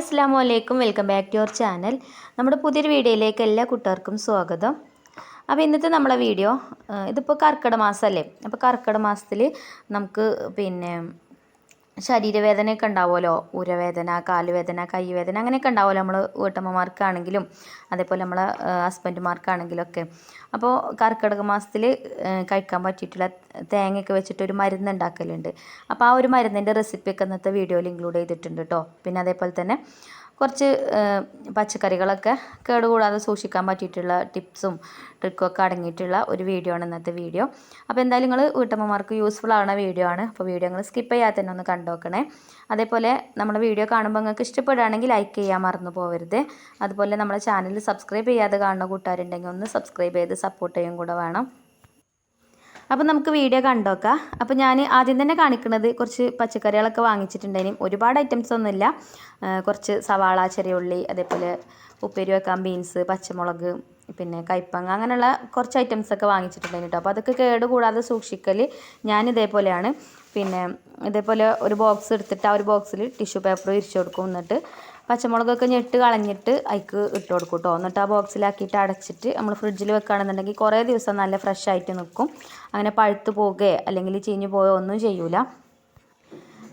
Hi അസ്സാം വലൈക്കും welcome back to your channel നമ്മുടെ പുതിയൊരു വീഡിയോയിലേക്ക് എല്ലാ കുട്ടികൾക്കും സ്വാഗതം. അപ്പോൾ ഇന്നത്തെ നമ്മളെ വീഡിയോ ഇതിപ്പോൾ കർക്കിടക മാസമല്ലേ? അപ്പോൾ കർക്കിടക മാസത്തിൽ നമുക്ക് പിന്നെ ശരീരവേദനയൊക്കെ ഉണ്ടാവുമല്ലോ. ഉരവേദന കാലുവേദന കൈവേദന അങ്ങനെയൊക്കെ ഉണ്ടാവുമല്ലോ നമ്മൾ വീട്ടമ്മമാർക്കാണെങ്കിലും അതേപോലെ നമ്മളെ ഹസ്ബൻഡുമാർക്കാണെങ്കിലും ഒക്കെ അപ്പോൾ കർക്കിടക മാസത്തിൽ കഴിക്കാൻ പറ്റിയിട്ടുള്ള തേങ്ങയൊക്കെ വെച്ചിട്ട് ഒരു മരുന്ന് ഉണ്ടാക്കലുണ്ട്. അപ്പോൾ ആ ഒരു മരുന്നിന്റെ റെസിപ്പിയൊക്കെ ഇന്നത്തെ വീഡിയോയിൽ ഇൻക്ലൂഡ് ചെയ്തിട്ടുണ്ട് കേട്ടോ പിന്നെ അതേപോലെ തന്നെ കുറച്ച് പച്ചക്കറികളൊക്കെ കേടുകൂടാതെ സൂക്ഷിക്കാൻ പറ്റിയിട്ടുള്ള ടിപ്സും ട്രിക്കും ഒക്കെ അടങ്ങിയിട്ടുള്ള ഒരു വീഡിയോ ആണ് ഇന്നത്തെ വീഡിയോ. അപ്പോൾ എന്തായാലും നിങ്ങൾ വീട്ടമ്മമാർക്ക് യൂസ്ഫുൾ ആവുന്ന വീഡിയോ ആണ്. അപ്പോൾ വീഡിയോ നിങ്ങൾ സ്കിപ്പ് ചെയ്യാതെ തന്നെ ഒന്ന് കണ്ടുനോക്കണേ അതേപോലെ നമ്മുടെ വീഡിയോ കാണുമ്പോൾ നിങ്ങൾക്ക് ഇഷ്ടപ്പെടുകയാണെങ്കിൽ ലൈക്ക് ചെയ്യാൻ മറന്നു പോകരുത് അതുപോലെ നമ്മുടെ ചാനൽ സബ്സ്ക്രൈബ് ചെയ്യാതെ കാണുന്ന കൂട്ടുകാരുണ്ടെങ്കിൽ ഒന്ന് സബ്സ്ക്രൈബ് ചെയ്ത് സപ്പോർട്ട് ചെയ്യും കൂടെ വേണം. അപ്പോൾ നമുക്ക് വീഡിയോ കണ്ടോക്കാം. അപ്പോൾ ഞാൻ ആദ്യം തന്നെ കാണിക്കുന്നത് കുറച്ച് പച്ചക്കറികളൊക്കെ വാങ്ങിച്ചിട്ടുണ്ടായിരുന്നു ഒരുപാട് ഐറ്റംസ് ഒന്നുമില്ല. കുറച്ച് സവാള ചെറിയ ഉള്ളി അതേപോലെ ഉപ്പേരി വെക്കാൻ ബീൻസ് പച്ചമുളക് പിന്നെ കൈപ്പങ്ങ അങ്ങനെയുള്ള കുറച്ച് ഐറ്റംസ് ഒക്കെ വാങ്ങിച്ചിട്ടുണ്ടായിരുന്നു കേട്ടോ അപ്പോൾ അതൊക്കെ കേട് കൂടാതെ സൂക്ഷിക്കൽ ഞാൻ ഇതേപോലെയാണ്. പിന്നെ ഇതേപോലെ ഒരു ബോക്സ് എടുത്തിട്ട് ആ ഒരു ബോക്സിൽ ടിഷ്യൂ പേപ്പർ വിരിച്ചു കൊടുക്കും എന്നിട്ട് പച്ചമുളകൊക്കെ ഞെട്ട് കളഞ്ഞിട്ട് അതിക്ക് ഇട്ട് കൊടുക്കും കേട്ടോ എന്നിട്ട് ആ ബോക്സിലാക്കിയിട്ട് അടച്ചിട്ട് നമ്മൾ ഫ്രിഡ്ജിൽ വെക്കുകയാണെന്നുണ്ടെങ്കിൽ കുറേ ദിവസം നല്ല ഫ്രഷ് ആയിട്ട് നിൽക്കും അങ്ങനെ പഴുത്ത് പോകുകയോ അല്ലെങ്കിൽ ചീഞ്ഞ് പോയോ ഒന്നും ചെയ്യൂല.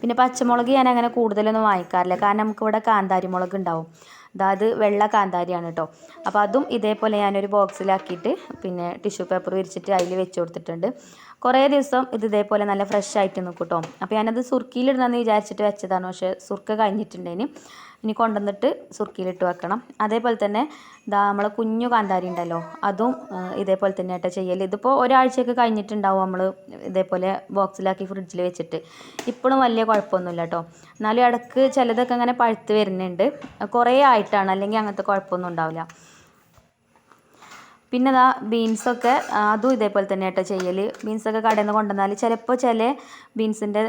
പിന്നെ പച്ചമുളക് ഞാൻ അങ്ങനെ കൂടുതലൊന്നും വാങ്ങിക്കാറില്ല. കാരണം നമുക്കിവിടെ കാന്താരി മുളക് ഉണ്ടാവും. അതായത് വെള്ള കാന്താരിയാണ് കേട്ടോ അപ്പോൾ അതും ഇതേപോലെ ഞാനൊരു ബോക്സിലാക്കിയിട്ട് പിന്നെ ടിഷ്യൂ പേപ്പർ വിരിച്ചിട്ട് അതിൽ വെച്ച് കൊടുത്തിട്ടുണ്ട്. കുറേ ദിവസം ഇത് ഇതേപോലെ നല്ല ഫ്രഷ് ആയിട്ട് നിൽക്കും കേട്ടോ അപ്പോൾ ഞാനത് സുർക്കിയിലിടണമെന്ന് വിചാരിച്ചിട്ട് വെച്ചതാണ്. പക്ഷേ സുർക്ക കഴിഞ്ഞിട്ടുണ്ടേന്. ഇനി കൊണ്ടുവന്നിട്ട് സുർക്കിയിലിട്ട് വെക്കണം. അതേപോലെ തന്നെ ഇതാ നമ്മളെ കുഞ്ഞു കാന്താരി ഉണ്ടല്ലോ അതും ഇതേപോലെ തന്നെ ആയിട്ട് ചെയ്യൽ ഇതിപ്പോൾ ഒരാഴ്ചയൊക്കെ കഴിഞ്ഞിട്ടുണ്ടാവും നമ്മൾ ഇതേപോലെ ബോക്സിലാക്കി ഫ്രിഡ്ജിൽ വെച്ചിട്ട്. ഇപ്പോഴും വലിയ കുഴപ്പമൊന്നുമില്ല കേട്ടോ. എന്നാലും ഇടയ്ക്ക് ചിലതൊക്കെ അങ്ങനെ പഴുത്ത് വരുന്നുണ്ട്. കുറേ ആയിട്ടാണ് അല്ലെങ്കിൽ അങ്ങനത്തെ കുഴപ്പമൊന്നും ഉണ്ടാവില്ല. പിന്നെ ദാ ബീൻസൊക്കെ അതും ഇതേപോലെ തന്നെ കേട്ടോ ചെയ്യൽ ബീൻസൊക്കെ കടയിൽ നിന്ന് കൊണ്ടുവന്നാൽ ചിലപ്പോൾ ചില ബീൻസിന്റെ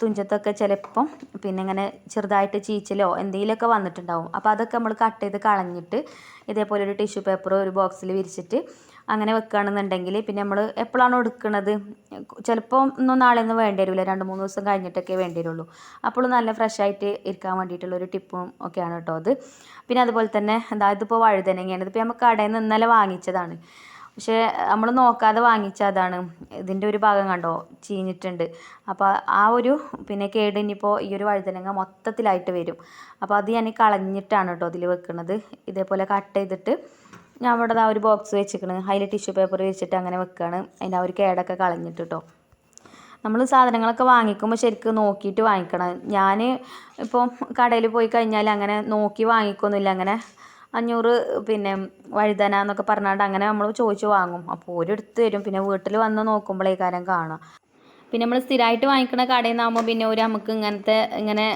തുഞ്ചത്തൊക്കെ ചിലപ്പം പിന്നെ ഇങ്ങനെ ചെറുതായിട്ട് ചീച്ചലോ എന്തെങ്കിലുമൊക്കെ വന്നിട്ടുണ്ടാവും. അപ്പോൾ അതൊക്കെ നമ്മൾ കട്ട് ചെയ്ത് കളഞ്ഞിട്ട് ഇതേപോലെ ഒരു ടിഷ്യൂ പേപ്പറോ ഒരു ബോക്സിൽ വിരിച്ചിട്ട് അങ്ങനെ വെക്കുകയാണെന്നുണ്ടെങ്കിൽ പിന്നെ നമ്മൾ എപ്പോഴാണോ എടുക്കുന്നത് ചിലപ്പോൾ ഒന്നും നാളെയൊന്നും വേണ്ടി വരില്ല. രണ്ട് മൂന്ന് ദിവസം കഴിഞ്ഞിട്ടൊക്കെ വേണ്ടി വരുള്ളൂ. അപ്പോൾ നല്ല ഫ്രഷ് ആയിട്ട് ഇരിക്കാൻ വേണ്ടിയിട്ടുള്ള ഒരു ടിപ്പും ഒക്കെയാണ് കേട്ടോ അത്. പിന്നെ അതുപോലെ തന്നെ എന്താ ഇതിപ്പോൾ വഴുതനങ്ങയാണ്. ഇതിപ്പോൾ നമുക്ക് കടയിൽ നിന്ന് ഇന്നലെ വാങ്ങിച്ചതാണ്. പക്ഷേ നമ്മൾ നോക്കാതെ വാങ്ങിച്ച അതാണ്. ഇതിന്റെ ഒരു ഭാഗം കണ്ടോ? ചീഞ്ഞിട്ടുണ്ട്. അപ്പോൾ ആ ഒരു പിന്നെ കേട് ഇനിയിപ്പോൾ ഈ ഒരു വഴുതനങ്ങ മൊത്തത്തിലായിട്ട് വരും. അപ്പോൾ അത് ഞാൻ കളഞ്ഞിട്ടാണ് കേട്ടോ അതിൽ വെക്കുന്നത് ഇതേപോലെ കട്ട് ചെയ്തിട്ട് ഞാൻ അവിടെ ആ ഒരു ബോക്സ് വെച്ചിക്കണ്. അതിൽ ടിഷ്യൂ പേപ്പർ വെച്ചിട്ട് അങ്ങനെ വെക്കുകയാണ് അതിന്റെ ആ ഒരു കേടൊക്കെ കളഞ്ഞിട്ട് കേട്ടോ നമ്മൾ സാധനങ്ങളൊക്കെ വാങ്ങിക്കുമ്പോൾ ശരിക്കും നോക്കിയിട്ട് വാങ്ങിക്കണം. ഞാൻ ഇപ്പോൾ കടയിൽ പോയി കഴിഞ്ഞാൽ അങ്ങനെ നോക്കി വാങ്ങിക്കൊന്നുമില്ല. അങ്ങനെ അഞ്ഞൂറ് പിന്നെ വഴുതന എന്നൊക്കെ പറഞ്ഞാണ്ട് അങ്ങനെ നമ്മൾ ചോദിച്ച് വാങ്ങും. അപ്പോൾ എടുത്ത് തരും. പിന്നെ വീട്ടിൽ വന്ന് നോക്കുമ്പോഴേ കാര്യം കാണാം പിന്നെ നമ്മൾ സ്ഥിരമായിട്ട് വാങ്ങിക്കുന്ന കടയിൽ നിന്നാകുമ്പോൾ പിന്നെ ഒരു നമുക്ക് ഇങ്ങനത്തെ ഇങ്ങനെ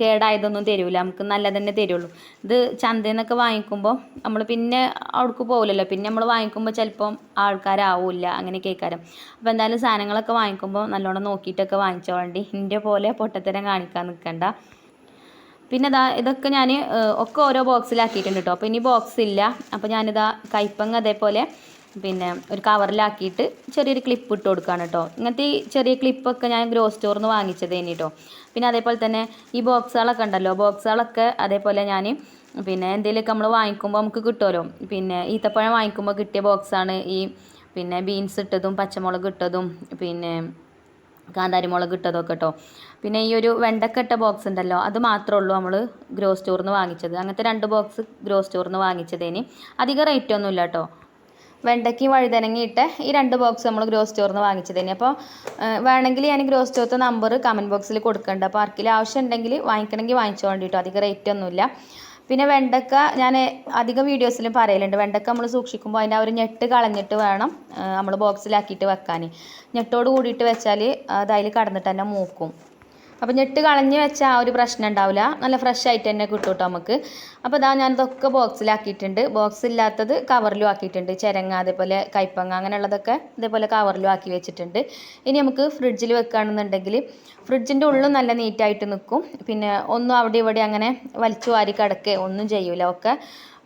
കേടായതൊന്നും തരില്ല നമുക്ക് നല്ല തന്നെ തരുള്ളൂ. ഇത് ചന്തയിൽ നിന്നൊക്കെ വാങ്ങിക്കുമ്പോൾ നമ്മൾ പിന്നെ അവിടേക്ക് പോകില്ലല്ലോ പിന്നെ നമ്മൾ വാങ്ങിക്കുമ്പോൾ ചിലപ്പം ആൾക്കാരാവില്ല അങ്ങനെ കേൾക്കാരം അപ്പോൾ എന്തായാലും സാധനങ്ങളൊക്കെ വാങ്ങിക്കുമ്പോൾ നല്ലോണം നോക്കിയിട്ടൊക്കെ വാങ്ങിച്ചോളണ്ടി. എന്റെ പോലെ പൊട്ടത്തരം കാണിക്കാൻ നിൽക്കണ്ട പിന്നെ ഇതാ ഇതൊക്കെ ഞാൻ ഒക്കെ ഓരോ ബോക്സിലാക്കിയിട്ടുണ്ട് കേട്ടോ അപ്പോൾ ഇനി ബോക്സ് ഇല്ല. അപ്പോൾ ഞാനിതാ കൈപ്പങ്ങ അതേപോലെ പിന്നെ ഒരു കവറിലാക്കിയിട്ട് ചെറിയൊരു ക്ലിപ്പ് ഇട്ട് കൊടുക്കുകയാണ് കേട്ടോ ഇങ്ങനത്തെ ഈ ചെറിയ ക്ലിപ്പൊക്കെ ഞാൻ ഗ്രോ സ്റ്റോറിൽ നിന്ന് വാങ്ങിച്ചതേനി കേട്ടോ പിന്നെ അതേപോലെ തന്നെ ഈ ബോക്സുകളൊക്കെ ഉണ്ടല്ലോ ബോക്സുകളൊക്കെ അതേപോലെ ഞാൻ പിന്നെ എന്തെങ്കിലുമൊക്കെ നമ്മൾ വാങ്ങിക്കുമ്പോൾ നമുക്ക് കിട്ടുമല്ലോ പിന്നെ ഈത്തപ്പഴം വാങ്ങിക്കുമ്പോൾ കിട്ടിയ ബോക്സാണ് ഈ പിന്നെ ബീൻസ് ഇട്ടതും പച്ചമുളക് ഇട്ടതും പിന്നെ കാന്താരിമുളക് ഇട്ടതൊക്കെ കേട്ടോ പിന്നെ ഈ ഒരു വെണ്ടക്ക ഇട്ട ബോക്സ് ഉണ്ടല്ലോ അത് മാത്രമേ ഉള്ളൂ നമ്മൾ ഗ്രോ സ്റ്റോറിൽ നിന്ന് വാങ്ങിച്ചത്. അങ്ങനത്തെ രണ്ട് ബോക്സ് ഗ്രോ സ്റ്റോറിൽ നിന്ന് വാങ്ങിച്ചതേന്. അധികം റേറ്റ് ഒന്നും ഇല്ല കേട്ടോ വെണ്ടയ്ക്കും വഴുതനങ്ങ ഇട്ട് ഈ രണ്ട് ബോക്സ് നമ്മൾ ഗ്രോ സ്റ്റോറിൽ നിന്ന് തന്നെ. അപ്പോൾ വേണമെങ്കിൽ ഞാൻ ഗ്രോ സ്റ്റോറത്തെ നമ്പർ കമന്റ് ബോക്സിൽ കൊടുക്കുന്നുണ്ട് അപ്പോൾ ആർക്കെങ്കിലും ആവശ്യം ഉണ്ടെങ്കിൽ വാങ്ങിക്കണമെങ്കിൽ വാങ്ങിച്ചോ വേണ്ടിട്ടോ. അധികം റേറ്റ് ഒന്നുമില്ല. പിന്നെ വെണ്ടക്ക ഞാൻ അധികം വീഡിയോസിലും പറയലുണ്ട്. വെണ്ടക്ക നമ്മൾ സൂക്ഷിക്കുമ്പോൾ അതിന്റെ ആ ഒരു ഞെട്ട് കളഞ്ഞിട്ട് വേണം നമ്മൾ ബോക്സിലാക്കിയിട്ട് വെക്കാൻ ഞെട്ടോട് കൂടിയിട്ട് വെച്ചാൽ അത് അതിൽ കടന്നിട്ട് തന്നെ മൂക്കും. അപ്പോൾ ഞെട്ട് കളഞ്ഞ് വെച്ചാൽ ആ ഒരു പ്രശ്നം ഉണ്ടാവില്ല. നല്ല ഫ്രഷ് ആയിട്ട് തന്നെ കിട്ടും കേട്ടോ നമുക്ക്. അപ്പോൾ ഇതാ ഞാനിതൊക്കെ ബോക്സിലാക്കിയിട്ടുണ്ട് ബോക്സ് ഇല്ലാത്തത് കവറിലും ആക്കിയിട്ടുണ്ട്. ചിരങ്ങ അതേപോലെ കൈപ്പങ്ങ അങ്ങനെയുള്ളതൊക്കെ ഇതേപോലെ കവറിലും ആക്കി വെച്ചിട്ടുണ്ട്. ഇനി നമുക്ക് ഫ്രിഡ്ജിൽ വെക്കുകയാണെന്നുണ്ടെങ്കിൽ ഫ്രിഡ്ജിന്റെ ഉള്ളും നല്ല നീറ്റായിട്ട് നിൽക്കും പിന്നെ ഒന്നും അവിടെ ഇവിടെ അങ്ങനെ വലിച്ചു വാരി കിടക്കുകയോ ഒന്നും ചെയ്യൂല ഒക്കെ.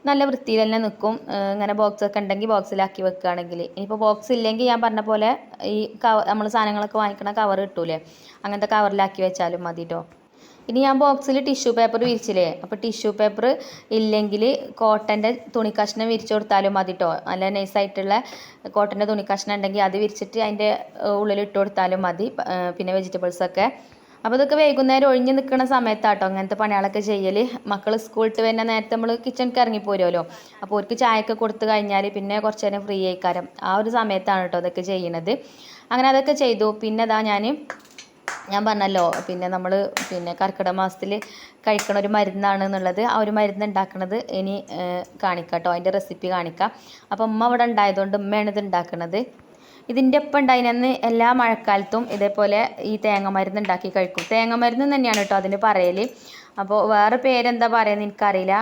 നല്ല വൃത്തിയിൽ തന്നെ നിൽക്കും ഇങ്ങനെ ബോക്സ് ഒക്കെ ഉണ്ടെങ്കിൽ ബോക്സിലാക്കി വെക്കുകയാണെങ്കിൽ. ഇനിയിപ്പോൾ ബോക്സ് ഇല്ലെങ്കിൽ ഞാൻ പറഞ്ഞ പോലെ ഈ കവ നമ്മൾ സാധനങ്ങളൊക്കെ വാങ്ങിക്കണ കവർ കിട്ടൂലേ? അങ്ങനത്തെ കവറിലാക്കി വെച്ചാലും മതി കേട്ടോ ഇനി ഞാൻ ബോക്സിൽ ടിഷ്യൂ പേപ്പർ വിരിച്ചില്ലേ? അപ്പോൾ ടിഷ്യൂ പേപ്പർ ഇല്ലെങ്കിൽ കോട്ടന്റെ തുണി കഷ്ണം വിരിച്ചു കൊടുത്താലും മതി കേട്ടോ നല്ല നൈസായിട്ടുള്ള കോട്ടന്റെ തുണി കഷ്ണം ഉണ്ടെങ്കിൽ അത് വിരിച്ചിട്ട് അതിന്റെ ഉള്ളിൽ ഇട്ട് കൊടുത്താലും മതി. പിന്നെ വെജിറ്റബിൾസൊക്കെ അപ്പോൾ ഇതൊക്കെ വൈകുന്നേരം ഒഴിഞ്ഞു നിൽക്കുന്ന സമയത്താട്ടോ അങ്ങനത്തെ പണികളൊക്കെ ചെയ്യൽ മക്കൾ സ്കൂളിട്ട് വരുന്ന നേരത്തെ നമ്മൾ കിച്ചണിക്ക് ഇറങ്ങി പോരുമല്ലോ അപ്പോൾ അവർക്ക് ചായയൊക്കെ കൊടുത്തു കഴിഞ്ഞാൽ പിന്നെ കുറച്ച് നേരം ഫ്രീ ആയിക്കാരം. ആ ഒരു സമയത്താണ് കേട്ടോ അതൊക്കെ ചെയ്യണത്. അങ്ങനെ അതൊക്കെ ചെയ്തു. പിന്നെ അതാ ഞാൻ ഞാൻ പറഞ്ഞല്ലോ പിന്നെ നമ്മൾ പിന്നെ കർക്കിടക മാസത്തിൽ കഴിക്കണ ഒരു മരുന്നാണ് എന്നുള്ളത്. ആ ഒരു മരുന്ന് ഉണ്ടാക്കുന്നത് ഇനി കാണിക്കാം കേട്ടോ അതിന്റെ റെസിപ്പി കാണിക്കാം. അപ്പോൾ അമ്മ അവിടെ ഉണ്ടായതുകൊണ്ട് ഉമ്മയാണ് ഇത് ഉണ്ടാക്കുന്നത് ഇതിന്റെ ഒപ്പം ഉണ്ടായിരുന്ന എല്ലാ മഴക്കാലത്തും ഇതേപോലെ ഈ തേങ്ങ മരുന്ന് ഉണ്ടാക്കി കഴിക്കും. തേങ്ങ മരുന്ന് തന്നെയാണ് കേട്ടോ അതിന് പറയൽ അപ്പോൾ വേറെ പേരെന്താ പറയുന്നത് എനിക്കറിയില്ല.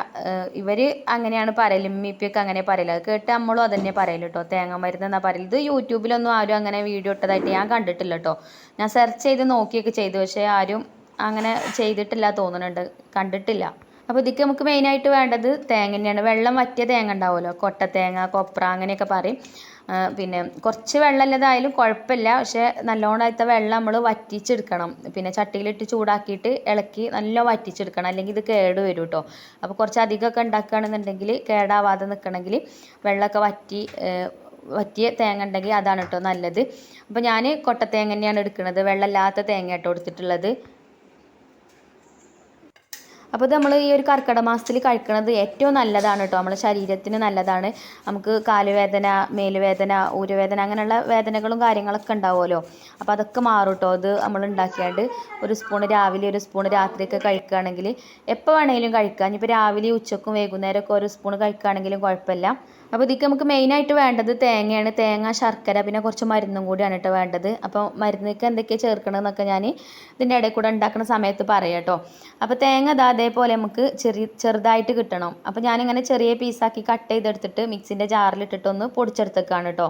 ഇവർ അങ്ങനെയാണ് പറയൽ ഉമ്മിപ്പിയൊക്കെ അങ്ങനെ പറയൽ. അത് കേട്ട് നമ്മളും അതന്നെ പറയൽ കേട്ടോ തേങ്ങ മരുന്ന് എന്നാ പറയൽ. ഇത് യൂട്യൂബിലൊന്നും ആരും അങ്ങനെ വീഡിയോ ഇട്ടതായിട്ട് ഞാൻ കണ്ടിട്ടില്ല കേട്ടോ ഞാൻ സെർച്ച് ചെയ്ത് നോക്കിയൊക്കെ ചെയ്തു. പക്ഷേ ആരും അങ്ങനെ ചെയ്തിട്ടില്ല തോന്നുന്നുണ്ട് കണ്ടിട്ടില്ല. അപ്പോൾ ഇതിക്ക് നമുക്ക് മെയിനായിട്ട് വേണ്ടത് തേങ്ങ തന്നെയാണ്. വെള്ളം വറ്റിയ തേങ്ങ ഉണ്ടാവുമല്ലോ. കൊട്ട തേങ്ങ കൊപ്ര അങ്ങനെയൊക്കെ പറയും. പിന്നെ കുറച്ച് വെള്ളമില്ലതായാലും കുഴപ്പമില്ല. പക്ഷേ നല്ലോണം അതിലത്തെ വെള്ളം നമ്മൾ വറ്റിച്ചെടുക്കണം. പിന്നെ ചട്ടിയിലിട്ട് ചൂടാക്കിയിട്ട് ഇളക്കി നല്ല വറ്റിച്ചെടുക്കണം. അല്ലെങ്കിൽ ഇത് കേട് വരും കേട്ടോ അപ്പോൾ കുറച്ച് അധികമൊക്കെ ഉണ്ടാക്കുകയാണെന്നുണ്ടെങ്കിൽ കേടാവാതെ നിൽക്കണമെങ്കിൽ വെള്ളമൊക്കെ വറ്റി വറ്റിയ തേങ്ങ ഉണ്ടെങ്കിൽ അതാണ് കേട്ടോ നല്ലത്. അപ്പോൾ ഞാൻ കൊട്ടത്തേങ്ങ തന്നെയാണ് എടുക്കുന്നത്. വെള്ളമില്ലാത്ത തേങ്ങ കേട്ടോ എടുത്തിട്ടുള്ളത്. അപ്പോൾ നമ്മൾ ഈ ഒരു കർക്കിടക മാസത്തിൽ കഴിക്കുന്നത് ഏറ്റവും നല്ലതാണ് കേട്ടോ നമ്മുടെ ശരീരത്തിന് നല്ലതാണ്. നമുക്ക് കാലുവേദന മേലുവേദന ഊരുവേദന അങ്ങനെയുള്ള വേദനകളും കാര്യങ്ങളൊക്കെ ഉണ്ടാവുമല്ലോ. അപ്പോൾ അതൊക്കെ മാറും കേട്ടോ അത് നമ്മൾ ഉണ്ടാക്കിയാണ്ട് ഒരു സ്പൂണ് രാവിലെ ഒരു സ്പൂൺ രാത്രിയൊക്കെ കഴിക്കുകയാണെങ്കിൽ എപ്പോൾ വേണമെങ്കിലും കഴിക്കാം. ഇനിയിപ്പോൾ രാവിലെ ഉച്ചക്കും വൈകുന്നേരമൊക്കെ ഒരു സ്പൂൺ കഴിക്കുകയാണെങ്കിലും കുഴപ്പമില്ല. അപ്പോൾ ഇതിക്ക് നമുക്ക് മെയിനായിട്ട് വേണ്ടത് തേങ്ങയാണ്. തേങ്ങ ശർക്കര പിന്നെ കുറച്ച് മരുന്നും കൂടിയാണ് കേട്ടോ വേണ്ടത്. അപ്പോൾ മരുന്നിക്ക് എന്തൊക്കെയാണ് ചേർക്കണമെന്നൊക്കെ ഞാൻ ഇതിന്റെ ഇടയിൽ കൂടെ ഉണ്ടാക്കുന്ന സമയത്ത് പറയാം കേട്ടോ അപ്പോൾ തേങ്ങ അത് അതേപോലെ നമുക്ക് ചെറിയ ചെറുതായിട്ട് കിട്ടണം. അപ്പോൾ ഞാനിങ്ങനെ ചെറിയ പീസാക്കി കട്ട് ചെയ്തെടുത്തിട്ട് മിക്സിന്റെ ജാറിലിട്ടിട്ടൊന്ന് പൊടിച്ചെടുത്തേക്കാണ് കേട്ടോ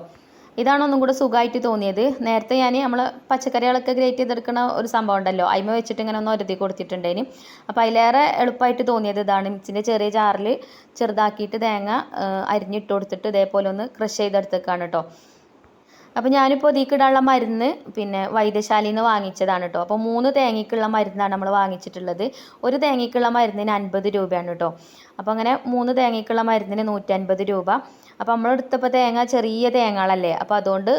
ഇതാണ് ഒന്നും കൂടെ സുഖമായിട്ട് തോന്നിയത്. നേരത്തെ ഞാൻ നമ്മൾ പച്ചക്കറികളൊക്കെ ഗ്രേറ്റ് ചെയ്തെടുക്കുന്ന ഒരു സംഭവം ഉണ്ടല്ലോ. അയിമ വെച്ചിട്ട് ഇങ്ങനെ ഒന്ന് ഒരുതി കൊടുത്തിട്ടുണ്ടേന് അപ്പോൾ അതിലേറെ എളുപ്പമായിട്ട് തോന്നിയത് ഇതാണ്. മിക്സിന്റെ ചെറിയ ജാറിൽ ചെറുതാക്കിയിട്ട് തേങ്ങ അരിഞ്ഞിട്ട് കൊടുത്തിട്ട് ഇതേപോലെ ഒന്ന് ക്രഷ് ചെയ്തെടുത്തേക്കാണ് കേട്ടോ. അപ്പോൾ ഞാനിപ്പോൾ ഇതിക്കിടാനുള്ള മരുന്ന് പിന്നെ വൈദ്യശാലയിൽ നിന്ന് വാങ്ങിച്ചതാണ് കേട്ടോ അപ്പോൾ മൂന്ന് തേങ്ങയ്ക്കുള്ള മരുന്നാണ് നമ്മൾ വാങ്ങിച്ചിട്ടുള്ളത്. ഒരു തേങ്ങയ്ക്കുള്ള മരുന്നിന് അൻപത് രൂപയാണ് കേട്ടോ അപ്പോൾ അങ്ങനെ മൂന്ന് തേങ്ങയ്ക്കുള്ള മരുന്നിന് നൂറ്റൻപത് രൂപ. അപ്പോൾ നമ്മളെടുത്തപ്പോൾ തേങ്ങ ചെറിയ തേങ്ങകളല്ലേ? അപ്പോൾ അതുകൊണ്ട്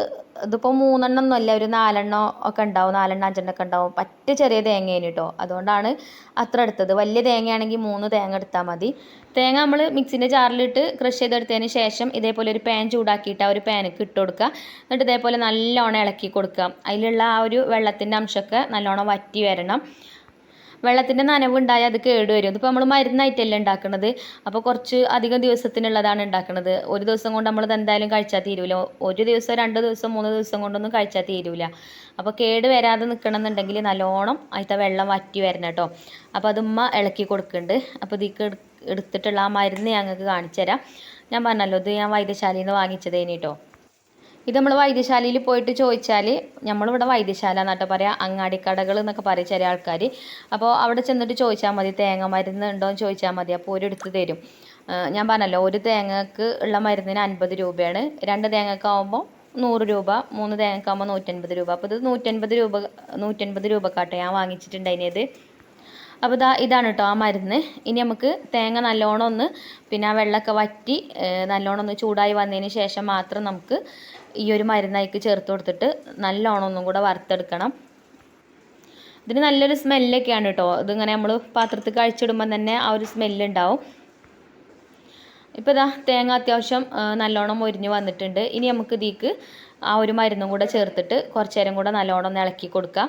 ഇതിപ്പോൾ മൂന്നെണ്ണം ഒന്നുമല്ല ഒരു നാലെണ്ണം ഒക്കെ ഉണ്ടാവും നാലെണ്ണം അഞ്ചെണ്ണം ഒക്കെ ഉണ്ടാവും. പറ്റ ചെറിയ തേങ്ങയാണ് കേട്ടോ അതുകൊണ്ടാണ് അത്ര എടുത്തത്. വലിയ തേങ്ങയാണെങ്കിൽ മൂന്ന് തേങ്ങ എടുത്താൽ മതി. തേങ്ങ നമ്മൾ മിക്സിന്റെ ജാറിലിട്ട് ക്രഷ് ചെയ്തെടുത്തതിന് ശേഷം ഇതേപോലെ ഒരു പാൻ ചൂടാക്കിയിട്ട് ആ ഒരു പാനക്ക് ഇട്ട് കൊടുക്കുക. എന്നിട്ട് ഇതേപോലെ നല്ലോണം ഇളക്കി കൊടുക്കുക. അതിലുള്ള ആ ഒരു വെള്ളത്തിന്റെ അംശമൊക്കെ നല്ലോണം വറ്റി വരണം. വെള്ളത്തിന്റെ നനവുണ്ടായാൽ അത് കേട് വരും ഇതിപ്പോൾ നമ്മൾ മരുന്നായിട്ടല്ലേ ഉണ്ടാക്കുന്നത് അപ്പോൾ കുറച്ച് അധികം ദിവസത്തിനുള്ളതാണ് ഉണ്ടാക്കുന്നത് ഒരു ദിവസം കൊണ്ട് നമ്മളിത് എന്തായാലും കഴിച്ചാൽ തീരൂല. ഒരു ദിവസം രണ്ട് ദിവസം മൂന്ന് ദിവസം കൊണ്ടൊന്നും കഴിച്ചാൽ തീരൂല. അപ്പോൾ കേട് വരാതെ നിൽക്കണമെന്നുണ്ടെങ്കിൽ നല്ലോണം അതിലത്തെ വെള്ളം വറ്റി വരണം കേട്ടോ. അപ്പോൾ അതുമ്മ ഇളക്കി കൊടുക്കുന്നുണ്ട്. അപ്പോൾ ഇതിക്ക് എടുത്തിട്ടുള്ള ആ മരുന്ന് ഞങ്ങൾക്ക് കാണിച്ചു തരാം ഞാൻ പറഞ്ഞല്ലോ ഇത് ഞാൻ വൈദ്യശാലയിൽ നിന്ന് വാങ്ങിച്ചതേനി കേട്ടോ. ഇത് നമ്മൾ വൈദ്യശാലയിൽ പോയിട്ട് ചോദിച്ചാൽ നമ്മളിവിടെ വൈദ്യശാല എന്നാട്ടോ പറയാം. അങ്ങാടിക്കടകൾ എന്നൊക്കെ പറയും ചില ആൾക്കാർ അപ്പോൾ അവിടെ ചെന്നിട്ട് ചോദിച്ചാൽ മതി തേങ്ങ മരുന്ന് ഉണ്ടോ എന്ന് ചോദിച്ചാൽ മതി. അപ്പോൾ ഒരു എടുത്ത് തരും. ഞാൻ പറഞ്ഞല്ലോ ഒരു തേങ്ങക്ക് ഉള്ള മരുന്നിന് അൻപത് രൂപയാണ്. രണ്ട് തേങ്ങക്ക് ആകുമ്പോൾ നൂറ് രൂപ മൂന്ന് തേങ്ങക്ക് ആകുമ്പോൾ നൂറ്റൻപത് രൂപ. അപ്പോൾ ഇത് നൂറ്റൻപത് രൂപ നൂറ്റൻപത് രൂപക്കാട്ടോ ഞാൻ വാങ്ങിച്ചിട്ടുണ്ടായിരുന്നത് അപ്പോൾ ഇതാ ഇതാണ് കേട്ടോ ആ മരുന്ന്. ഇനി നമുക്ക് തേങ്ങ നല്ലോണം ഒന്ന് പിന്നെ ആ വെള്ളമൊക്കെ വറ്റി നല്ലോണം ഒന്ന് ചൂടായി വന്നതിന് ശേഷം മാത്രം നമുക്ക് ഈ ഒരു മരുന്നായിക്ക് ചേർത്ത് കൊടുത്തിട്ട് നല്ലോണം ഒന്നും കൂടെ വറുത്തെടുക്കണം. ഇതിന് നല്ലൊരു സ്മെല്ലൊക്കെയാണ് കേട്ടോ. ഇതിങ്ങനെ നമ്മൾ പാത്രത്തിൽ കഴിച്ചിടുമ്പം തന്നെ ആ ഒരു സ്മെല്ലുണ്ടാവും. ഇപ്പോൾ ഇതാ തേങ്ങ അത്യാവശ്യം നല്ലോണം മൊരിഞ്ഞ് വന്നിട്ടുണ്ട്. ഇനി നമുക്ക് ഇതിക്ക് ആ ഒരു മരുന്നും കൂടെ ചേർത്തിട്ട് കുറച്ച് നേരം കൂടെ നല്ലോണം ഇളക്കി കൊടുക്കാം.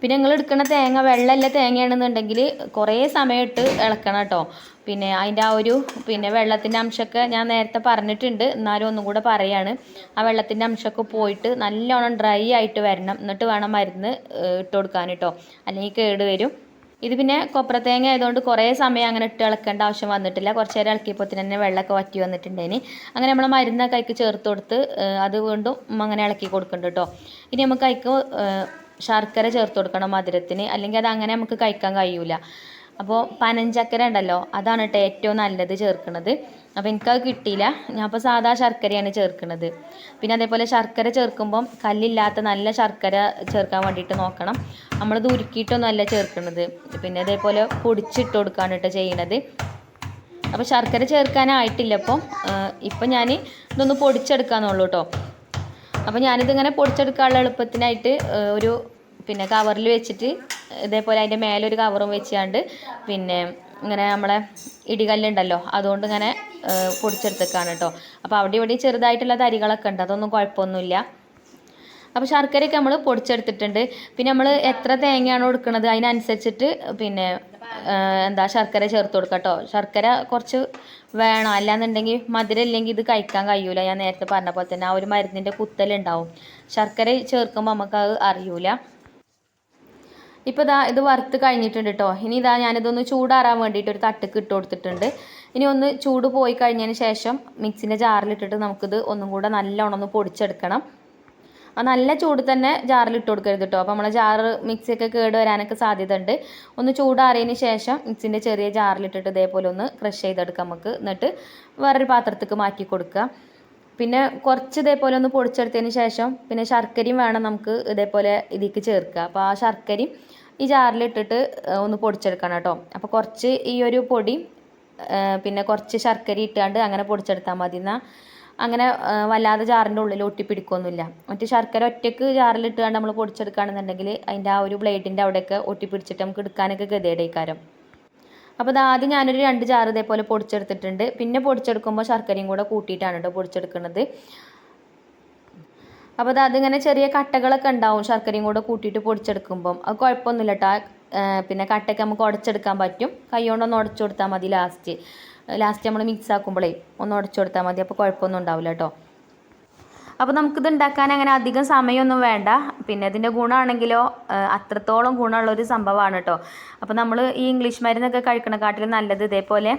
പിന്നെ നിങ്ങൾ എടുക്കുന്ന തേങ്ങ വെള്ളമല്ല തേങ്ങയാണെന്നുണ്ടെങ്കിൽ കുറേ സമയമിട്ട് ഇളക്കണം കേട്ടോ. പിന്നെ അതിന്റെ ആ ഒരു പിന്നെ വെള്ളത്തിന്റെ അംശമൊക്കെ ഞാൻ നേരത്തെ പറഞ്ഞിട്ടുണ്ട്. എന്നാലും ഒന്നും കൂടെ പറയാണ്. ആ വെള്ളത്തിന്റെ അംശമൊക്കെ പോയിട്ട് നല്ലോണം ഡ്രൈ ആയിട്ട് വരണം. എന്നിട്ട് വേണം മരുന്ന് ഇട്ട് കൊടുക്കാൻ കേട്ടോ. അല്ലെങ്കിൽ കേട് വരും. ഇത് പിന്നെ കൊപ്ര തേങ്ങ ആയതുകൊണ്ട് കുറേ സമയം അങ്ങനെ ഇട്ട് ഇളക്കേണ്ട ആവശ്യം വന്നിട്ടില്ല. കുറച്ച് നേരം ഇളക്കിയപ്പോൾ തന്നെ വെള്ളമൊക്കെ വറ്റി വന്നിട്ടുണ്ടേനി അങ്ങനെ നമ്മൾ മരുന്നൊക്കെ അതിക്ക് ചേർത്ത് കൊടുത്ത് അത് വീണ്ടും അങ്ങനെ ഇളക്കി കൊടുക്കുന്നുണ്ട് കേട്ടോ. ഇനി നമുക്ക് അതിക്ക് ശർക്കര ചേർത്ത് കൊടുക്കണം മധുരത്തിന്. അല്ലെങ്കിൽ അത് അങ്ങനെ നമുക്ക് കഴിക്കാൻ കഴിയൂല. അപ്പോൾ പനഞ്ചക്കര ഉണ്ടല്ലോ അതാണ് കേട്ടോ ഏറ്റവും നല്ലത് ചേർക്കുന്നത് അപ്പോൾ എനിക്കത് കിട്ടിയില്ല. ഞാൻ അപ്പോൾ സാധാ ശർക്കരയാണ് ചേർക്കുന്നത് പിന്നെ അതേപോലെ ശർക്കര ചേർക്കുമ്പം കല്ലില്ലാത്ത നല്ല ശർക്കര ചേർക്കാൻ വേണ്ടിയിട്ട് നോക്കണം. നമ്മളിത് ഉരുക്കിയിട്ടൊന്നുമല്ല ചേർക്കുന്നത് പിന്നെ അതേപോലെ പൊടിച്ചിട്ട് കൊടുക്കുകയാണ് കേട്ടോ ചെയ്യണത്. അപ്പോൾ ശർക്കര ചേർക്കാനായിട്ടില്ല അപ്പോൾ ഇപ്പം ഞാൻ ഇതൊന്ന് പൊടിച്ചെടുക്കാന്നുള്ളൂ കേട്ടോ അപ്പോൾ ഞാനിതിങ്ങനെ പൊടിച്ചെടുക്കാനുള്ള എളുപ്പത്തിനായിട്ട് ഒരു പിന്നെ കവറിൽ വെച്ചിട്ട് ഇതേപോലെ അതിന്റെ മേലെ ഒരു കവറും വെച്ചാണ്ട് പിന്നെ ഇങ്ങനെ നമ്മളെ ഇടികല്ലുണ്ടല്ലോ അതുകൊണ്ട് ഇങ്ങനെ പൊടിച്ചെടുത്തേക്കാണ് കേട്ടോ. അപ്പോൾ അവിടെ ഇവിടെ ചെറുതായിട്ടുള്ള തരികളൊക്കെ ഉണ്ട് അതൊന്നും കുഴപ്പമൊന്നുമില്ല. അപ്പോൾ ശർക്കരയൊക്കെ നമ്മൾ പൊടിച്ചെടുത്തിട്ടുണ്ട്. പിന്നെ നമ്മൾ എത്ര തേങ്ങയാണ് എടുക്കുന്നത് അതിനനുസരിച്ചിട്ട് പിന്നെ എന്താ ശർക്കര ചേർത്ത് കൊടുക്കുക കേട്ടോ. ശർക്കര കുറച്ച് വേണം. അല്ലാന്നുണ്ടെങ്കിൽ മധുരം ഇല്ലെങ്കിൽ ഇത് കഴിക്കാൻ കഴിയൂല. ഞാൻ നേരത്തെ പറഞ്ഞ പോലെ തന്നെ ആ ഒരു മരുന്നിന്റെ കുത്തലുണ്ടാവും. ശർക്കര ചേർക്കുമ്പോൾ നമുക്ക് അത് അറിയൂല. ഇപ്പോൾ ഇതാ ഇത് വറുത്ത് കഴിഞ്ഞിട്ടുണ്ട് കേട്ടോ ഇനി ഇതാ ഞാനിതൊന്ന് ചൂടാറാൻ വേണ്ടിയിട്ട് ഒരു തട്ടുക്ക് ഇട്ട് കൊടുത്തിട്ടുണ്ട്. ഇനി ഒന്ന് ചൂട് പോയി കഴിഞ്ഞതിന് ശേഷം മിക്സിന്റെ ജാറിലിട്ടിട്ട് നമുക്കിത് ഒന്നും കൂടെ നല്ലോണം ഒന്ന് പൊടിച്ചെടുക്കണം. ആ നല്ല ചൂട് തന്നെ ജാറിൽ ഇട്ട് കൊടുക്കരുത് കേട്ടോ അപ്പോൾ നമ്മളെ ജാറ് മിക്സിയൊക്കെ കേട് വരാനൊക്കെ സാധ്യത ഉണ്ട് ഒന്ന് ചൂടാറിയതിന് ശേഷം മിക്സിന്റെ ചെറിയ ജാറിലിട്ടിട്ട് ഇതേപോലെ ഒന്ന് ക്രഷ് ചെയ്തെടുക്കാം നമുക്ക്. എന്നിട്ട് വേറൊരു പാത്രത്തേക്ക് മാറ്റി കൊടുക്കുക. പിന്നെ കുറച്ച് ഇതേപോലെ ഒന്ന് പൊടിച്ചെടുത്തതിന് ശേഷം പിന്നെ ശർക്കരയും വേണം നമുക്ക് ഇതേപോലെ ഇതിലേക്ക് ചേർക്കുക. അപ്പോൾ ആ ശർക്കരയും ഈ ജാറിലിട്ടിട്ട് ഒന്ന് പൊടിച്ചെടുക്കണം കേട്ടോ. അപ്പോൾ കുറച്ച് ഈ ഒരു പൊടി പിന്നെ കുറച്ച് ശർക്കര ഇട്ടാണ്ട് അങ്ങനെ പൊടിച്ചെടുത്താൽ മതി. എന്നാൽ അങ്ങനെ വല്ലാതെ ജാറിന്റെ ഉള്ളിൽ ഒട്ടിപ്പിടിക്കൊന്നുമില്ല. മറ്റേ ശർക്കര ഒറ്റയ്ക്ക് ജാറിലിട്ടുകൊണ്ട് നമ്മൾ പൊടിച്ചെടുക്കുകയാണെന്നുണ്ടെങ്കിൽ അതിന്റെ ആ ഒരു ബ്ലേഡിന്റെ അവിടെയൊക്കെ ഒട്ടിപ്പിടിച്ചിട്ട് നമുക്ക് എടുക്കാനൊക്കെ ഗതിയുടെക്കാരം അപ്പോൾ ഇത് ആദ്യം ഞാനൊരു രണ്ട് ചാറ് ഇതേപോലെ പൊടിച്ചെടുത്തിട്ടുണ്ട്. പിന്നെ പൊടിച്ചെടുക്കുമ്പോൾ ശർക്കരയും കൂടെ കൂട്ടിയിട്ടാണ് കേട്ടോ പൊടിച്ചെടുക്കുന്നത്. അപ്പോൾ അത് അതിങ്ങനെ ചെറിയ കട്ടകളൊക്കെ ഉണ്ടാവും ശർക്കരയും കൂടെ കൂട്ടിയിട്ട് പൊടിച്ചെടുക്കുമ്പം. അത് കുഴപ്പമൊന്നുമില്ല കേട്ടോ പിന്നെ കട്ടയൊക്കെ നമുക്ക് ഉടച്ചെടുക്കാൻ പറ്റും. കൈ കൊണ്ടൊന്ന് ഉടച്ചു കൊടുത്താൽ മതി ലാസ്റ്റ്. ലാസ്റ്റ് നമ്മൾ മിക്സ് ആക്കുമ്പോഴേ ഒന്ന് ഉടച്ചു കൊടുത്താൽ മതി. അപ്പോൾ കുഴപ്പമൊന്നും ഉണ്ടാവില്ല കേട്ടോ അപ്പോൾ നമുക്കിത് ഉണ്ടാക്കാൻ അങ്ങനെ അധികം സമയമൊന്നും വേണ്ട. പിന്നെ ഇതിന്റെ ഗുണമാണെങ്കിലോ അത്രത്തോളം ഗുണമുള്ളൊരു സംഭവമാണ് കേട്ടോ അപ്പോൾ നമ്മൾ ഈ ഇംഗ്ലീഷ് മരുന്നൊക്കെ കഴിക്കണക്കാട്ടിലും നല്ലത് ഇതേപോലെ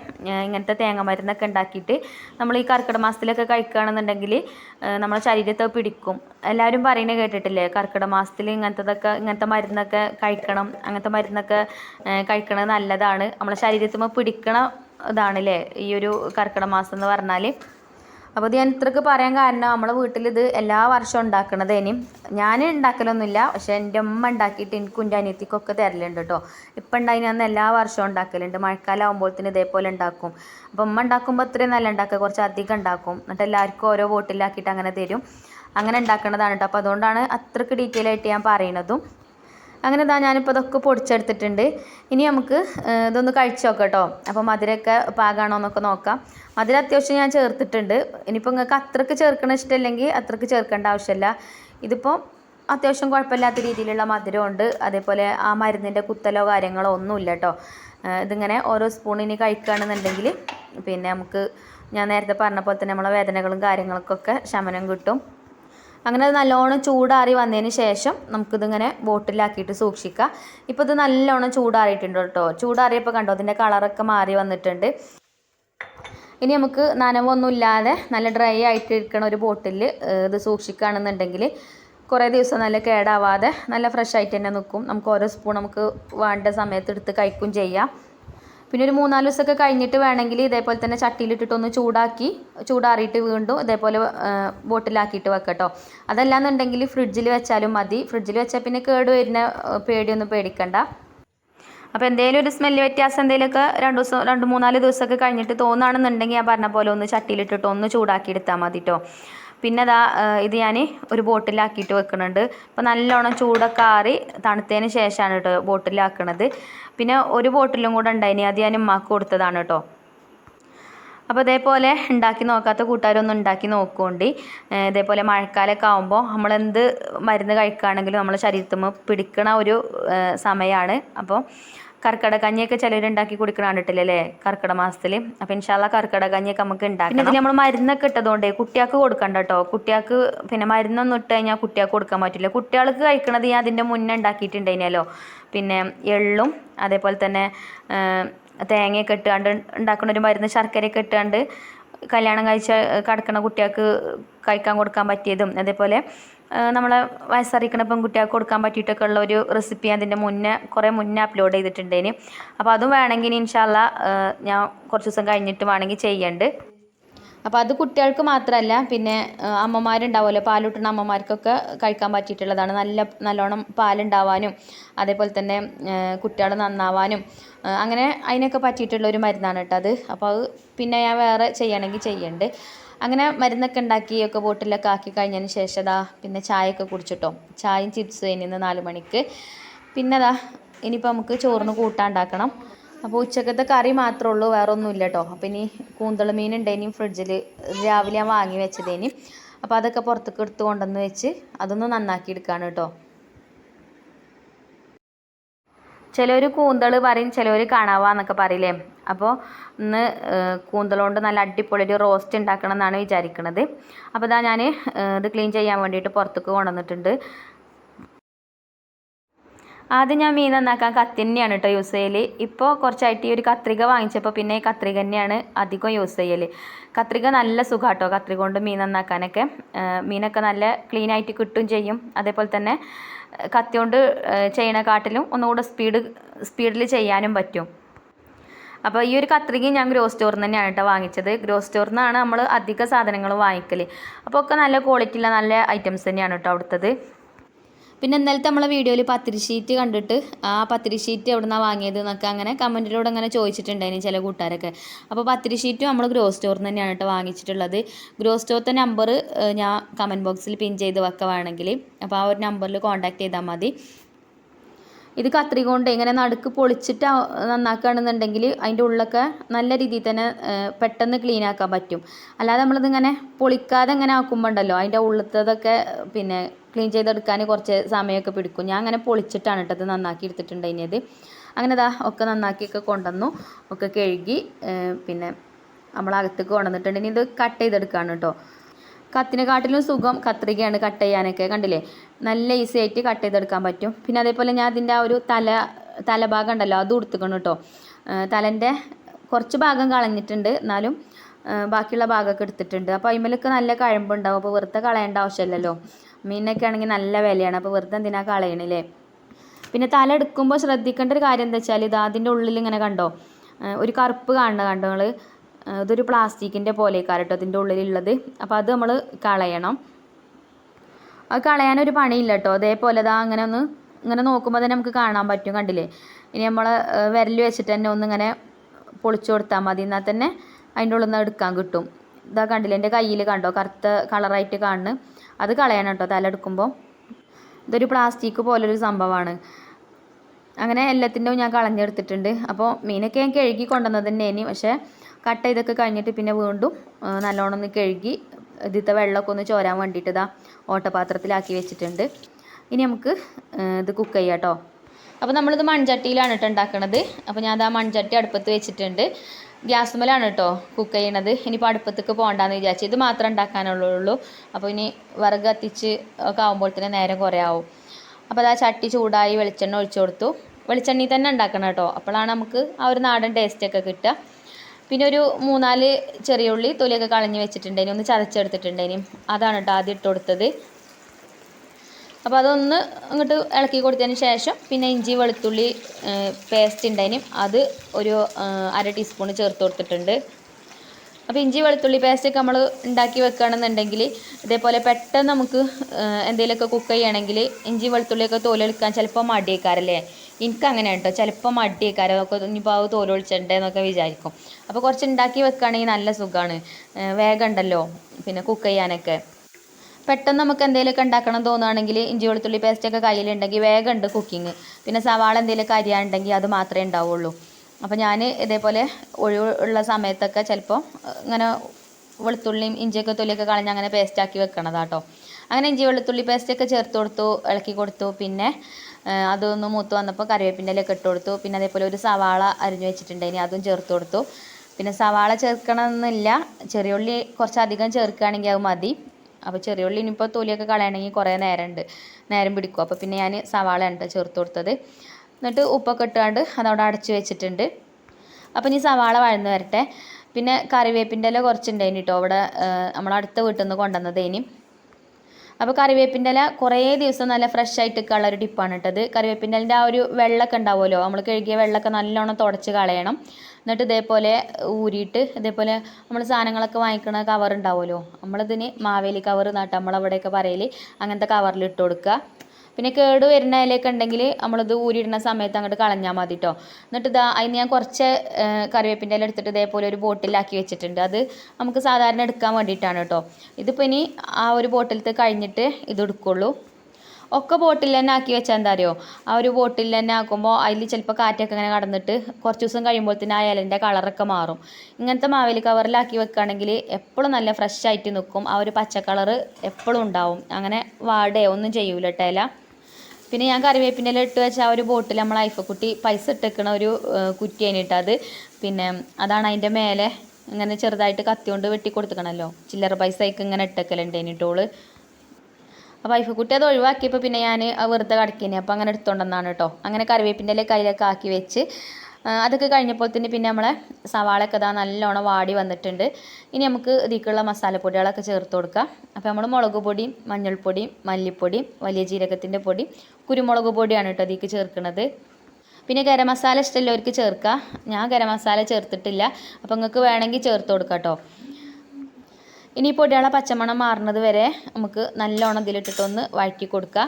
ഇങ്ങനത്തെ തേങ്ങ മരുന്നൊക്കെ ഉണ്ടാക്കിയിട്ട് നമ്മൾ ഈ കർക്കിടക മാസത്തിലൊക്കെ കഴിക്കുകയാണെന്നുണ്ടെങ്കിൽ നമ്മുടെ ശരീരത്തെ പിടിക്കും. എല്ലാവരും പറയുന്നത് കേട്ടിട്ടില്ലേ? കർക്കിടക മാസത്തിൽ ഇങ്ങനത്തതൊക്കെ ഇങ്ങനത്തെ മരുന്നൊക്കെ കഴിക്കണം അങ്ങനത്തെ മരുന്നൊക്കെ കഴിക്കണത് നല്ലതാണ്. നമ്മളെ ശരീരത്തിൽ പിടിക്കണ ഇതാണല്ലേ ഈ ഒരു കർക്കിടക മാസം എന്ന് പറഞ്ഞാൽ അപ്പോൾ ഇത് ഞാൻ ഇത്രക്ക് പറയാൻ കാരണം നമ്മളെ വീട്ടിൽ ഇത് എല്ലാ വർഷവും ഉണ്ടാക്കണത് ഇനിയും ഞാൻ ഉണ്ടാക്കലൊന്നുമില്ല പക്ഷേ എന്റെ അമ്മ ഉണ്ടാക്കിയിട്ട് എനിക്കും എന്റെ അനിയത്തിക്കൊക്കെ തരലുണ്ട് കേട്ടോ. ഇപ്പം ഉണ്ടായി ഞാൻ എല്ലാ വർഷവും ഉണ്ടാക്കലുണ്ട്. മഴക്കാലം ആകുമ്പോഴത്തേന് ഇതേപോലെ ഉണ്ടാക്കും. അപ്പോൾ അമ്മ ഉണ്ടാക്കുമ്പോൾ അത്രയും നല്ല ഉണ്ടാക്കുക കുറച്ച് അധികം ഉണ്ടാക്കും. എന്നിട്ട് എല്ലാവർക്കും ഓരോ ബോട്ടിലാക്കിയിട്ട് അങ്ങനെ തരും. അങ്ങനെ ഉണ്ടാക്കണതാണ് കേട്ടോ. അപ്പോൾ അതുകൊണ്ടാണ് അത്രയ്ക്ക് ഡീറ്റെയിൽ ആയിട്ട് ഞാൻ പറയണതും. അങ്ങനെ ഇതാ ഞാനിപ്പോൾ ഇതൊക്കെ പൊടിച്ചെടുത്തിട്ടുണ്ട്. ഇനി നമുക്ക് ഇതൊന്ന് കഴിച്ച് നോക്കാം കേട്ടോ അപ്പോൾ മധുരമൊക്കെ പാകാണോ എന്നൊക്കെ നോക്കാം. മധുരം അത്യാവശ്യം ഞാൻ ചേർത്തിട്ടുണ്ട്. ഇനിയിപ്പോൾ നിങ്ങൾക്ക് അത്രയ്ക്ക് ചേർക്കണ ഇഷ്ടമില്ലെങ്കിൽ അത്രയ്ക്ക് ചേർക്കേണ്ട ആവശ്യമില്ല. ഇതിപ്പോൾ അത്യാവശ്യം കുഴപ്പമില്ലാത്ത രീതിയിലുള്ള മധുരമുണ്ട്. അതേപോലെ ആ മരുന്നിന്റെ കുത്തലോ കാര്യങ്ങളോ ഒന്നുമില്ല കേട്ടോ ഇതിങ്ങനെ ഓരോ സ്പൂൺ ഇനി കഴിക്കുകയാണെന്നുണ്ടെങ്കിൽ പിന്നെ നമുക്ക് ഞാൻ നേരത്തെ പറഞ്ഞ പോലെ തന്നെ നമ്മളെ വേദനകളും കാര്യങ്ങൾക്കൊക്കെ ശമനം കിട്ടും. അങ്ങനെ അത് നല്ലോണം ചൂടാറി വന്നതിന് ശേഷം നമുക്കിതിങ്ങനെ ബോട്ടിലാക്കിയിട്ട് സൂക്ഷിക്കാം. ഇപ്പോൾ ഇത് നല്ലോണം ചൂടാറിയിട്ടുണ്ട് കേട്ടോ. ചൂടാറിയപ്പോൾ കണ്ടോ അതിന്റെ കളറൊക്കെ മാറി വന്നിട്ടുണ്ട്. ഇനി നമുക്ക് നനവൊന്നുമില്ലാതെ നല്ല ഡ്രൈ ആയിട്ട് ഇരിക്കണ ഒരു ബോട്ടിൽ ഇത് സൂക്ഷിക്കുകയാണെന്നുണ്ടെങ്കിൽ കുറേ ദിവസം നല്ല കേടാവാതെ നല്ല ഫ്രഷ് ആയിട്ട് തന്നെ നിൽക്കും. നമുക്ക് ഓരോ സ്പൂൺ നമുക്ക് വേണ്ട സമയത്ത് എടുത്ത് കഴിക്കും ചെയ്യാം. പിന്നെ ഒരു മൂന്നാൽ ദിവസമൊക്കെ കഴിഞ്ഞിട്ട് വേണമെങ്കിൽ ഇതേപോലെ തന്നെ ചട്ടിയിലിട്ടിട്ടൊന്ന് ചൂടാക്കി ചൂടാറിയിട്ട് വീണ്ടും ഇതേപോലെ ബോട്ടിലാക്കിയിട്ട് ബോട്ടിലാക്കിയിട്ട് വെക്കട്ടോ. അതല്ലാന്നുണ്ടെങ്കിൽ ഫ്രിഡ്ജിൽ വെച്ചാലും മതി. ഫ്രിഡ്ജിൽ വെച്ചാൽ പിന്നെ കേട് വരുന്ന പേടിയൊന്നും പേടിക്കണ്ട. അപ്പോൾ എന്തെങ്കിലും ഒരു സ്മെല്ല് വ്യത്യാസം എന്തെങ്കിലുമൊക്കെ രണ്ട് ദിവസം രണ്ട് മൂന്നാൽ ദിവസമൊക്കെ കഴിഞ്ഞിട്ട് തോന്നുകയാണെന്നുണ്ടെങ്കിൽ ഞാൻ പറഞ്ഞ പോലെ ഒന്ന് ചട്ടിയിലിട്ടിട്ട് ഒന്ന് ചൂടാക്കി എടുത്താൽ മതി കേട്ടോ പിന്നെ അതാ ഇത് ഞാൻ ഒരു ബോട്ടിലാക്കിയിട്ട് വെക്കുന്നുണ്ട് അപ്പോൾ നല്ലോണം ചൂടൊക്കെ ആറി തണുത്തതിന് ശേഷമാണ് കേട്ടോ ബോട്ടിലാക്കണത്. പിന്നെ ഒരു ബോട്ടിലും കൂടെ ഉണ്ടായിനി അത് ഞാൻ ഉമ്മാക്ക് കൊടുത്തതാണ് കേട്ടോ അപ്പോൾ ഇതേപോലെ ഉണ്ടാക്കി നോക്കാത്ത കൂട്ടുകാരൊന്നും ഉണ്ടാക്കി നോക്കുകൊണ്ട് ഇതേപോലെ മഴക്കാലമൊക്കെ ആകുമ്പോൾ നമ്മളെന്ത് മരുന്ന് കഴിക്കുകയാണെങ്കിലും നമ്മളെ ശരീരത്തിൽ പിടിക്കണ ഒരു സമയമാണ് അപ്പോൾ കർക്കിടക കഞ്ഞിയൊക്കെ ചിലർ ഉണ്ടാക്കി കുടിക്കണ കണ്ടിട്ടില്ലല്ലേ കർക്കിടക മാസത്തിൽ അപ്പോൾ ഇൻഷാല്ല കർക്കിടക കഞ്ഞിയൊക്കെ നമുക്ക് ഉണ്ടാക്കാം പിന്നെ ഇതിൽ നമ്മൾ മരുന്നൊക്കെ ഇട്ടതുകൊണ്ട് കുട്ടികൾക്ക് കൊടുക്കണ്ട കേട്ടോ. കുട്ടികൾക്ക് പിന്നെ മരുന്നൊന്നും ഇട്ട് കഴിഞ്ഞാൽ കുട്ടികൾക്ക് കൊടുക്കാൻ പറ്റില്ല. കുട്ടികൾക്ക് കഴിക്കണത് ഞാൻ അതിന്റെ മുന്നേ ഉണ്ടാക്കിയിട്ടുണ്ടായിരുന്നല്ലോ പിന്നെ എള്ളും അതേപോലെ തന്നെ തേങ്ങയൊക്കെ ഇട്ടുകൊണ്ട് ഉണ്ടാക്കുന്ന ഒരു മരുന്ന് ശർക്കരയൊക്കെ ഇട്ടുകൊണ്ട് കല്യാണം കഴിച്ച കിടക്കുന്ന കുട്ടികൾക്ക് കഴിക്കാൻ കൊടുക്കാൻ പറ്റിയതും. അതേപോലെ നമ്മളെ വയസ്സറിയിക്കണ പെൺകുട്ടികൾക്ക് കൊടുക്കാൻ പറ്റിയിട്ടൊക്കെ ഉള്ള ഒരു റെസിപ്പി അതിന്റെ മുന്നേ കുറേ മുന്നേ അപ്ലോഡ് ചെയ്തിട്ടുണ്ടേന്. അപ്പോൾ അതും വേണമെങ്കിൽ ഇൻഷാല്ല ഞാൻ കുറച്ച് ദിവസം കഴിഞ്ഞിട്ട് വേണമെങ്കിൽ ചെയ്യണ്ട്. അപ്പോൾ അത് കുട്ടികൾക്ക് മാത്രമല്ല പിന്നെ അമ്മമാരുണ്ടാവുമല്ലോ പാലൂട്ടുന്ന അമ്മമാർക്കൊക്കെ കഴിക്കാൻ പറ്റിയിട്ടുള്ളതാണ്. നല്ല നല്ലോണം പാലുണ്ടാവാനും അതേപോലെ തന്നെ കുട്ടികൾ നന്നാവാനും അങ്ങനെ അതിനൊക്കെ പറ്റിയിട്ടുള്ള ഒരു മരുന്നാണ് കേട്ടോ അത്. അപ്പോൾ അത് പിന്നെ ഞാൻ വേറെ ചെയ്യണമെങ്കിൽ ചെയ്യണ്ട്. അങ്ങനെ മരുന്നൊക്കെ ഉണ്ടാക്കി ഒക്കെ ബോട്ടിലൊക്കെ ആക്കി കഴിഞ്ഞതിന് ശേഷം അതാ പിന്നെ ചായയൊക്കെ കുടിച്ചിട്ടോ. ചായയും ചിപ്സും ഇന്ന് നാല് മണിക്ക്. പിന്നെ അതാ ഇനിയിപ്പോൾ നമുക്ക് ചോറിന് കൂട്ടാണ്ടാക്കണം അപ്പോൾ ഉച്ചക്കത്തെ കറി മാത്രമേ ഉള്ളൂ വേറെ ഒന്നുമില്ല കേട്ടോ അപ്പോൾ ഇനി കൂന്തൾ മീൻ ഉണ്ടേനി ഫ്രിഡ്ജിൽ രാവിലെ ഞാൻ വാങ്ങി വെച്ചതേനും. അപ്പോൾ അതൊക്കെ പുറത്തേക്ക് എടുത്ത് കൊണ്ടുവന്ന് വെച്ച് അതൊന്ന് നന്നാക്കി എടുക്കുകയാണ് കേട്ടോ ചിലർ കൂന്തൾ പറയും ചിലർ കണവ എന്നൊക്കെ പറയില്ലേ? അപ്പോൾ ഇന്ന് കൂന്തലുകൊണ്ട് നല്ല അടിപൊളി ഒരു റോസ്റ്റ് ഉണ്ടാക്കണം എന്നാണ് വിചാരിക്കുന്നത് അപ്പോൾ ഇതാ ഞാൻ ഇത് ക്ലീൻ ചെയ്യാൻ വേണ്ടിയിട്ട് പുറത്തേക്ക് കൊണ്ടുവന്നിട്ടുണ്ട്. ആദ്യം ഞാൻ മീൻ നന്നാക്കാൻ കത്തി തന്നെയാണ് കേട്ടോ യൂസ് ചെയ്യൽ ഇപ്പോൾ കുറച്ചായിട്ട് ഈ ഒരു കത്രിക വാങ്ങിച്ചപ്പോൾ പിന്നെ ഈ കത്രിക തന്നെയാണ് അധികം യൂസ് ചെയ്യൽ കത്രിക നല്ല സുഖമാട്ടോ കത്രിക കൊണ്ട് മീൻ നന്നാക്കാനൊക്കെ. മീനൊക്കെ നല്ല ക്ലീൻ ആയിട്ട് കിട്ടും ചെയ്യും. അതേപോലെ തന്നെ കത്തി കൊണ്ട് ചെയ്യണക്കാട്ടിലും ഒന്നുകൂടെ സ്പീഡ് സ്പീഡിൽ ചെയ്യാനും പറ്റും. അപ്പോൾ ഈ ഒരു കത്രിക ഞാൻ ഗ്രോ സ്റ്റോറിൽ നിന്ന് തന്നെയാണ് കേട്ടോ വാങ്ങിച്ചത്. ഗ്രോ സ്റ്റോറിൽ നിന്നാണ് നമ്മൾ അധിക സാധനങ്ങൾ വാങ്ങിക്കൽ അപ്പോൾ ഒക്കെ നല്ല ക്വാളിറ്റിയുള്ള നല്ല ഐറ്റംസ് തന്നെയാണ് കേട്ടോ അവിടുത്തത്. പിന്നെ ഇന്നലത്തെ നമ്മളെ വീഡിയോയിൽ പത്തിരി ഷീറ്റ് കണ്ടിട്ട് ആ പത്തിരി ഷീറ്റ് എവിടെ നിന്നാണ് വാങ്ങിയത് എന്നൊക്കെ അങ്ങനെ കമന്റിലൂടെ അങ്ങനെ ചോദിച്ചിട്ടുണ്ടായിന് ചില കൂട്ടുകാരൊക്കെ. അപ്പോൾ പത്തിരി ഷീറ്റും നമ്മൾ ഗ്രോ സ്റ്റോറിൽ തന്നെയാണ് കേട്ടോ വാങ്ങിച്ചിട്ടുള്ളത്. ഗ്രോ സ്റ്റോറിന്റെ നമ്പർ ഞാൻ കമന്റ് ബോക്സിൽ പിൻ ചെയ്ത് വെക്കുകയാണെങ്കിൽ അപ്പോൾ ആ ഒരു നമ്പറിൽ കോൺടാക്ട് ചെയ്താൽ മതി. ഇത് കത്രിക കൊണ്ട് ഇങ്ങനെ നടുക്ക് പൊളിച്ചിട്ട് നന്നാക്കുകയാണെന്നുണ്ടെങ്കിൽ അതിന്റെ ഉള്ളൊക്കെ നല്ല രീതിയിൽ തന്നെ പെട്ടെന്ന് ക്ലീൻ ആക്കാൻ പറ്റും. അല്ലാതെ നമ്മളിതിങ്ങനെ പൊളിക്കാതെ ഇങ്ങനെ ആക്കുമ്പോൾ ഉണ്ടല്ലോ അതിന്റെ ഉള്ളത്തതൊക്കെ പിന്നെ ക്ലീൻ ചെയ്തെടുക്കാൻ കുറച്ച് സമയമൊക്കെ പിടിക്കും. ഞാൻ അങ്ങനെ പൊളിച്ചിട്ടാണ് കേട്ടത് നന്നാക്കി എടുത്തിട്ടുണ്ടായിരുന്നത്. അങ്ങനെ ഇതാ ഒക്കെ നന്നാക്കിയൊക്കെ കൊണ്ടുവന്നു. ഒക്കെ കഴുകി പിന്നെ നമ്മളകത്തേക്ക് കൊണ്ടുവന്നിട്ടുണ്ട് ഇനി ഇത് കട്ട് ചെയ്തെടുക്കുകയാണ് കേട്ടോ കത്തിനെക്കാട്ടിലും സുഖം കത്രികയാണ് കട്ട് ചെയ്യാനൊക്കെ കണ്ടില്ലേ? നല്ല ഈസി ആയിട്ട് കട്ട് ചെയ്തെടുക്കാൻ പറ്റും. പിന്നെ അതേപോലെ ഞാൻ അതിന്റെ ആ ഒരു തല തലഭാഗം ഉണ്ടല്ലോ അത് ഉടുത്തുക്കണം കേട്ടോ തലന്റെ കുറച്ച് ഭാഗം കളഞ്ഞിട്ടുണ്ട്. എന്നാലും ബാക്കിയുള്ള ഭാഗമൊക്കെ എടുത്തിട്ടുണ്ട്. അപ്പോൾ അതിമേലൊക്കെ നല്ല കഴമ്പുണ്ടാവും. അപ്പോൾ വെറുതെ കളയേണ്ട ആവശ്യമില്ലല്ലോ. മീനൊക്കെ ആണെങ്കിൽ നല്ല വിലയാണ്. അപ്പോൾ വെറുതെ എന്തിനാ കളയണില്ലേ? പിന്നെ തല എടുക്കുമ്പോൾ ശ്രദ്ധിക്കേണ്ട ഒരു കാര്യം എന്താ വെച്ചാൽ ഇത് അതിന്റെ ഉള്ളിൽ ഇങ്ങനെ കണ്ടോ? ഒരു കറുപ്പ് കാണുന്നത് കണ്ടോ നിങ്ങൾ ഇതൊരു പ്ലാസ്റ്റിക്കിന്റെ പോലെ കാരട്ടോ അതിന്റെ ഉള്ളിലുള്ളത്. അപ്പോൾ അത് നമ്മൾ കളയണം. അത് കളയാനൊരു പണിയില്ല കേട്ടോ അതേപോലെ ഇതാ അങ്ങനെ ഒന്ന് ഇങ്ങനെ നോക്കുമ്പോൾ തന്നെ നമുക്ക് കാണാൻ പറ്റും. കണ്ടില്ലേ? ഇനി നമ്മൾ വിരൽ വെച്ചിട്ട് തന്നെ ഒന്ന് ഇങ്ങനെ പൊളിച്ചു കൊടുത്താൽ മതി. എന്നാൽ തന്നെ അതിന്റെ ഉള്ളിൽ നിന്ന് എടുക്കാൻ കിട്ടും. ഇതാ കണ്ടില്ലേ? എന്റെ കയ്യിൽ കണ്ടോ? കറുത്ത കളറായിട്ട് കാണുന്നു അത് കളയണം കേട്ടോ തലെടുക്കുമ്പോൾ ഇതൊരു പ്ലാസ്റ്റിക് പോലൊരു സംഭവമാണ് അങ്ങനെ എല്ലാത്തിന്റെയും ഞാൻ കളഞ്ഞെടുത്തിട്ടുണ്ട്. അപ്പോൾ മീനൊക്കെ ഞാൻ കഴുകി കൊണ്ടുവന്നത് തന്നെ ഇനി. പക്ഷേ കട്ട് ചെയ്തൊക്കെ കഴിഞ്ഞിട്ട് പിന്നെ വീണ്ടും നല്ലോണം ഒന്ന് കഴുകി ഇതിത്തെ വെള്ളമൊക്കെ ഒന്ന് ചോരാൻ വേണ്ടിയിട്ട് ഇതാ ഓട്ടപാത്രത്തിലാക്കി വെച്ചിട്ടുണ്ട്. ഇനി നമുക്ക് ഇത് കുക്ക് ചെയ്യാം കേട്ടോ. അപ്പോൾ നമ്മളിത് മൺചട്ടിയിലാണ് കേട്ടോ ഉണ്ടാക്കണത്. അപ്പോൾ ഞാൻ ആ മൺചട്ടി അടുപ്പത്ത് വെച്ചിട്ടുണ്ട്. ഗ്യാസ് മേലാണ് കേട്ടോ കുക്ക് ചെയ്യണത്. ഇനിയിപ്പോൾ അടുപ്പത്തേക്ക് പോകണ്ടെന്ന് വിചാരിച്ചു ഇത് മാത്രമേ ഉണ്ടാക്കാനുള്ളൂ അപ്പോൾ ഇനി വിറക് കത്തിച്ച് ഒക്കെ ആകുമ്പോൾ തന്നെ നേരം കുറേ ആവും. അപ്പോൾ അതാ ചട്ടി ചൂടായി വെളിച്ചെണ്ണ ഒഴിച്ചു കൊടുത്തു. വെളിച്ചെണ്ണയിൽ തന്നെ ഉണ്ടാക്കണം കേട്ടോ. അപ്പോഴാണ് നമുക്ക് ആ ഒരു നാടൻ ടേസ്റ്റൊക്കെ കിട്ടുക. പിന്നെ ഒരു മൂന്നാൽ ചെറിയ ഉള്ളി തൊലിയൊക്കെ കളഞ്ഞ് വെച്ചിട്ടുണ്ടേനി ഒന്ന് ചതച്ചെടുത്തിട്ടുണ്ടേനി അതാണ് കേട്ടോ ആദ്യം ഇട്ട് കൊടുത്തത്. അപ്പോൾ അതൊന്ന് അങ്ങോട്ട് ഇളക്കി കൊടുത്തതിന് ശേഷം പിന്നെ ഇഞ്ചി വെളുത്തുള്ളി പേസ്റ്റ് ഉണ്ടതിന് അത് ഒരു അര ടീസ്പൂൺ ചേർത്ത് കൊടുത്തിട്ടുണ്ട്. അപ്പോൾ ഇഞ്ചി വെളുത്തുള്ളി പേസ്റ്റൊക്കെ നമ്മൾ ഉണ്ടാക്കി വെക്കുകയാണെന്നുണ്ടെങ്കിൽ ഇതേപോലെ പെട്ടെന്ന് നമുക്ക് എന്തെങ്കിലുമൊക്കെ കുക്ക് ചെയ്യണമെങ്കിൽ ഇഞ്ചി വെളുത്തുള്ളിയൊക്കെ തോലെടുക്കാൻ ചിലപ്പോൾ മടിയേക്കാരല്ലേ? എനിക്ക് അങ്ങനെ കേട്ടോ ചിലപ്പോൾ മടിയേക്കാരം. ഒക്കെ ഇനിയിപ്പോൾ അത് തോലൊളിച്ചിട്ടുണ്ടെന്നൊക്കെ വിചാരിക്കും. അപ്പോൾ കുറച്ച് ഉണ്ടാക്കി വെക്കുകയാണെങ്കിൽ നല്ല സുഖമാണ് വേഗം ഉണ്ടല്ലോ പിന്നെ കുക്ക് ചെയ്യാനൊക്കെ. പെട്ടെന്ന് നമുക്ക് എന്തെങ്കിലുമൊക്കെ ഉണ്ടാക്കണം തോന്നുകയാണെങ്കിൽ ഇഞ്ചി വെളുത്തുള്ളി പേസ്റ്റൊക്കെ കയ്യിലുണ്ടെങ്കിൽ വേഗം ഉണ്ട് കുക്കിങ് പിന്നെ സവാള എന്തെങ്കിലുമൊക്കെ അരിയാനുണ്ടെങ്കിൽ അത് മാത്രമേ ഉണ്ടാവുള്ളൂ. അപ്പോൾ ഞാൻ ഇതേപോലെ ഒഴിവുള്ള സമയത്തൊക്കെ ചിലപ്പോൾ ഇങ്ങനെ വെളുത്തുള്ളിയും ഇഞ്ചിയൊക്കെ തൊലിയൊക്കെ കളഞ്ഞ് അങ്ങനെ പേസ്റ്റാക്കി വെക്കണതാട്ടോ അങ്ങനെ ഇഞ്ചി വെളുത്തുള്ളി പേസ്റ്റൊക്കെ ചേർത്ത് കൊടുത്തു ഇളക്കി കൊടുത്തു. പിന്നെ അതൊന്നും മൂത്ത് വന്നപ്പോൾ കറിവേപ്പിന്റെ ഇലയൊക്കെ ഇട്ട് കൊടുത്തു. പിന്നെ അതേപോലെ ഒരു സവാള അരിഞ്ഞു വെച്ചിട്ടുണ്ടെങ്കിൽ അതും ചേർത്ത് കൊടുത്തു. പിന്നെ സവാള ചേർക്കണമെന്നില്ല. ചെറിയ ഉള്ളി കുറച്ചധികം ചേർക്കുകയാണെങ്കിൽ അത് മതി. അപ്പോൾ ചെറിയ ഉള്ളി ഇനിയിപ്പോൾ തൊലിയൊക്കെ കളയണമെങ്കിൽ കുറേ നേരമുണ്ട്. നേരം പിടിക്കും. അപ്പോൾ പിന്നെ ഞാൻ സവാളയാണ് ട്ടോ ചേർത്ത് കൊടുത്തത്. എന്നിട്ട് ഉപ്പൊക്കെ ഇട്ടാണ്ട് അതവിടെ അടച്ച് വെച്ചിട്ടുണ്ട്. അപ്പോൾ ഇനി സവാള വഴന്ന് വരട്ടെ. പിന്നെ കറിവേപ്പിന്റെ ഇല കുറച്ചുണ്ടായിന് കേട്ടോ അവിടെ നമ്മൾ അടുത്ത വീട്ടിൽ നിന്ന് കൊണ്ടുവന്നതേനി. അപ്പോൾ കറിവേപ്പിന്റെ ഇല കുറേ ദിവസം നല്ല ഫ്രഷ് ആയിട്ട് നിൽക്കാനുള്ള ഒരു ടിപ്പാണ് ഇട്ടത് കറിവേപ്പിന്റെ ഇലന്റെ ആ ഒരു വെള്ളമൊക്കെ ഉണ്ടാവുമല്ലോ? നമ്മൾ കഴുകിയ വെള്ളമൊക്കെ നല്ലോണം തുടച്ച് കളയണം. എന്നിട്ട് ഇതേപോലെ ഊരിയിട്ട് ഇതേപോലെ നമ്മൾ സാധനങ്ങളൊക്കെ വാങ്ങിക്കുന്ന കവർ ഉണ്ടാവുമല്ലോ. നമ്മളിതിന് മാവേലി കവർ നട്ട് നമ്മളവിടെയൊക്കെ പറയൽ അങ്ങനത്തെ കവറിൽ ഇട്ട് കൊടുക്കുക. പിന്നെ കേട് വരുന്ന ഇലയൊക്കെ ഉണ്ടെങ്കിൽ നമ്മളിത് ഊരിയിടുന്ന സമയത്ത് അങ്ങോട്ട് കളഞ്ഞാൽ മതി കേട്ടോ എന്നിട്ട് ഇതാ അതിന് ഞാൻ കുറച്ച് കറിവേപ്പിന്റെ ഇല എടുത്തിട്ട് ഇതേപോലെ ഒരു ബോട്ടിലാക്കി വെച്ചിട്ടുണ്ട്. അത് നമുക്ക് സാധാരണ എടുക്കാൻ വേണ്ടിയിട്ടാണ് കേട്ടോ ഇതിപ്പോൾ ഇനി ആ ഒരു ബോട്ടിലത്തെ കഴിഞ്ഞിട്ട് ഇത് എടുക്കുള്ളൂ. ഒക്കെ ബോട്ടിൽ തന്നെ ആക്കി വെച്ചാൽ എന്താ അറിയോ? ആ ഒരു ബോട്ടിൽ തന്നെ ആക്കുമ്പോൾ അതിൽ ചിലപ്പോൾ കാറ്റൊക്കെ ഇങ്ങനെ കടന്നിട്ട് കുറച്ച് ദിവസം കഴിയുമ്പോഴത്തേന് ആ ഇലന്റെ കളറൊക്കെ മാറും. ഇങ്ങനത്തെ മാവേലി കവറിലാക്കി വെക്കുകയാണെങ്കിൽ എപ്പോഴും നല്ല ഫ്രഷ് ആയിട്ട് നിൽക്കും ആ ഒരു പച്ച കളറ് എപ്പോഴും ഉണ്ടാവും. അങ്ങനെ വാടേ ഒന്നും ചെയ്യൂല ഇല. പിന്നെ ഞാൻ കറിവേപ്പിന്റെ ഇട്ട് വെച്ച ആ ഒരു ബോട്ടിൽ നമ്മൾ ഐഫക്കുട്ടി പൈസ ഇട്ടേക്കണ ഒരു കുറ്റി അതിനിട്ട് അത്. പിന്നെ അതാണ് അതിന്റെ മേലെ ഇങ്ങനെ ചെറുതായിട്ട് കത്തി കൊണ്ട് വെട്ടി കൊടുത്തുക്കണല്ലോ ചില്ലറ പൈസ അയക്ക് ഇങ്ങനെ ഇട്ടേക്കലുണ്ട് അതിനിട്ടോൾ അപ്പോൾ ഐഫക്കുട്ടി അത് ഒഴിവാക്കിയപ്പോൾ പിന്നെ ഞാൻ വെറുതെ കടക്കിനെ. അപ്പോൾ അങ്ങനെ എടുത്തോണ്ടെന്നാണ് കേട്ടോ അങ്ങനെ കറിവേപ്പിന്റെ ഇല കയ്യിലൊക്കെ ആക്കി വെച്ച് അതൊക്കെ കഴിഞ്ഞപ്പോൾ തന്നെ പിന്നെ നമ്മളെ സവാളയൊക്കെ ഇതാ നല്ലോണം വാടി വന്നിട്ടുണ്ട്. ഇനി നമുക്ക് ഇതിക്കുള്ള മസാലപ്പൊടികളൊക്കെ ചേർത്ത് കൊടുക്കാം. അപ്പോൾ നമ്മൾ മുളക് പൊടി മഞ്ഞൾപ്പൊടി മല്ലിപ്പൊടി വലിയ ജീരകത്തിന്റെ പൊടി കുരുമുളക് പൊടിയാണ് കേട്ടോ അതിക്ക് ചേർക്കുന്നത് പിന്നെ ഗരം മസാല ഇഷ്ടമുള്ളവർക്ക് ചേർക്കാം. ഞാൻ ഗരം മസാല ചേർത്തിട്ടില്ല. അപ്പോൾ നിങ്ങൾക്ക് വേണമെങ്കിൽ ചേർത്ത് കൊടുക്കാം കേട്ടോ ഇനി പൊടിയാള പച്ചമണം മാറുന്നത് വരെ നമുക്ക് നല്ലോണം ഇതിലിട്ടിട്ടൊന്ന് വഴറ്റി കൊടുക്കുക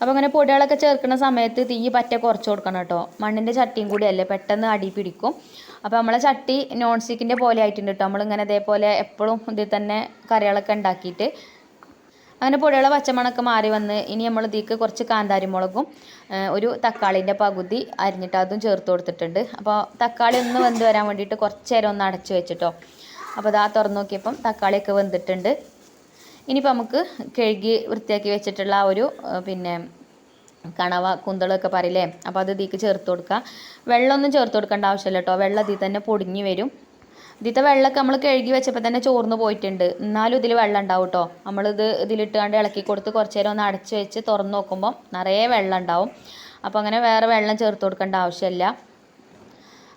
അപ്പോൾ അങ്ങനെ പൊടികളൊക്കെ ചേർക്കുന്ന സമയത്ത് തീ പറ്റ കുറച്ച് കൊടുക്കണം കേട്ടോ. മണ്ണിന്റെ ചട്ടിയും കൂടിയല്ലേ പെട്ടെന്ന് അടി പിടിക്കും. അപ്പോൾ നമ്മളെ ചട്ടി നോൺ സ്റ്റിക്കിന്റെ പോലെ ആയിട്ടുണ്ട് കേട്ടോ. നമ്മളിങ്ങനെ അതേപോലെ എപ്പോഴും ഇതിൽ തന്നെ കറികളൊക്കെ ഉണ്ടാക്കിയിട്ട്. അങ്ങനെ പൊടികളെ പച്ചമണമൊക്കെ മാറി വന്ന് ഇനി നമ്മൾ ഇതിലേക്ക് കുറച്ച് കാന്താരി മുളകും ഒരു തക്കാളിന്റെ പകുതി അരിഞ്ഞിട്ട് അതും ചേർത്ത് കൊടുത്തിട്ടുണ്ട്. അപ്പോൾ തക്കാളി ഒന്ന് വെന്ത് വരാൻ വേണ്ടിയിട്ട് കുറച്ച് നേരം ഒന്ന് അടച്ച് വെച്ചിട്ടോ. അപ്പോൾ ഇതാ തുറന്ന് നോക്കിയപ്പം തക്കാളിയൊക്കെ വെന്തിട്ടുണ്ട്. ഇനിയിപ്പോൾ നമുക്ക് കഴുകി വൃത്തിയാക്കി വെച്ചിട്ടുള്ള ആ ഒരു പിന്നെ കണവ കുന്തളൊക്കെ പറയില്ലേ? അപ്പോൾ അത് ഇതിക്ക് ചേർത്ത് കൊടുക്കുക വെള്ളമൊന്നും ചേർത്ത് കൊടുക്കേണ്ട ആവശ്യമില്ല കേട്ടോ. വെള്ളം ഇതിൽ തന്നെ പൊടിഞ്ഞു വരും. ഇതിത്തെ വെള്ളമൊക്കെ നമ്മൾ കഴുകി വെച്ചപ്പോൾ തന്നെ ചോർന്ന് പോയിട്ടുണ്ട്. എന്നാലും ഇതിൽ വെള്ളം ഉണ്ടാവും കേട്ടോ. നമ്മളിത് ഇതിലിട്ടുകൊണ്ട് ഇളക്കി കൊടുത്ത് കുറച്ച് നേരം ഒന്ന് അടച്ച് വെച്ച് തുറന്ന് നോക്കുമ്പോൾ നിറയെ വെള്ളം ഉണ്ടാവും. അപ്പോൾ അങ്ങനെ വേറെ വെള്ളം ചേർത്ത് കൊടുക്കേണ്ട ആവശ്യമില്ല.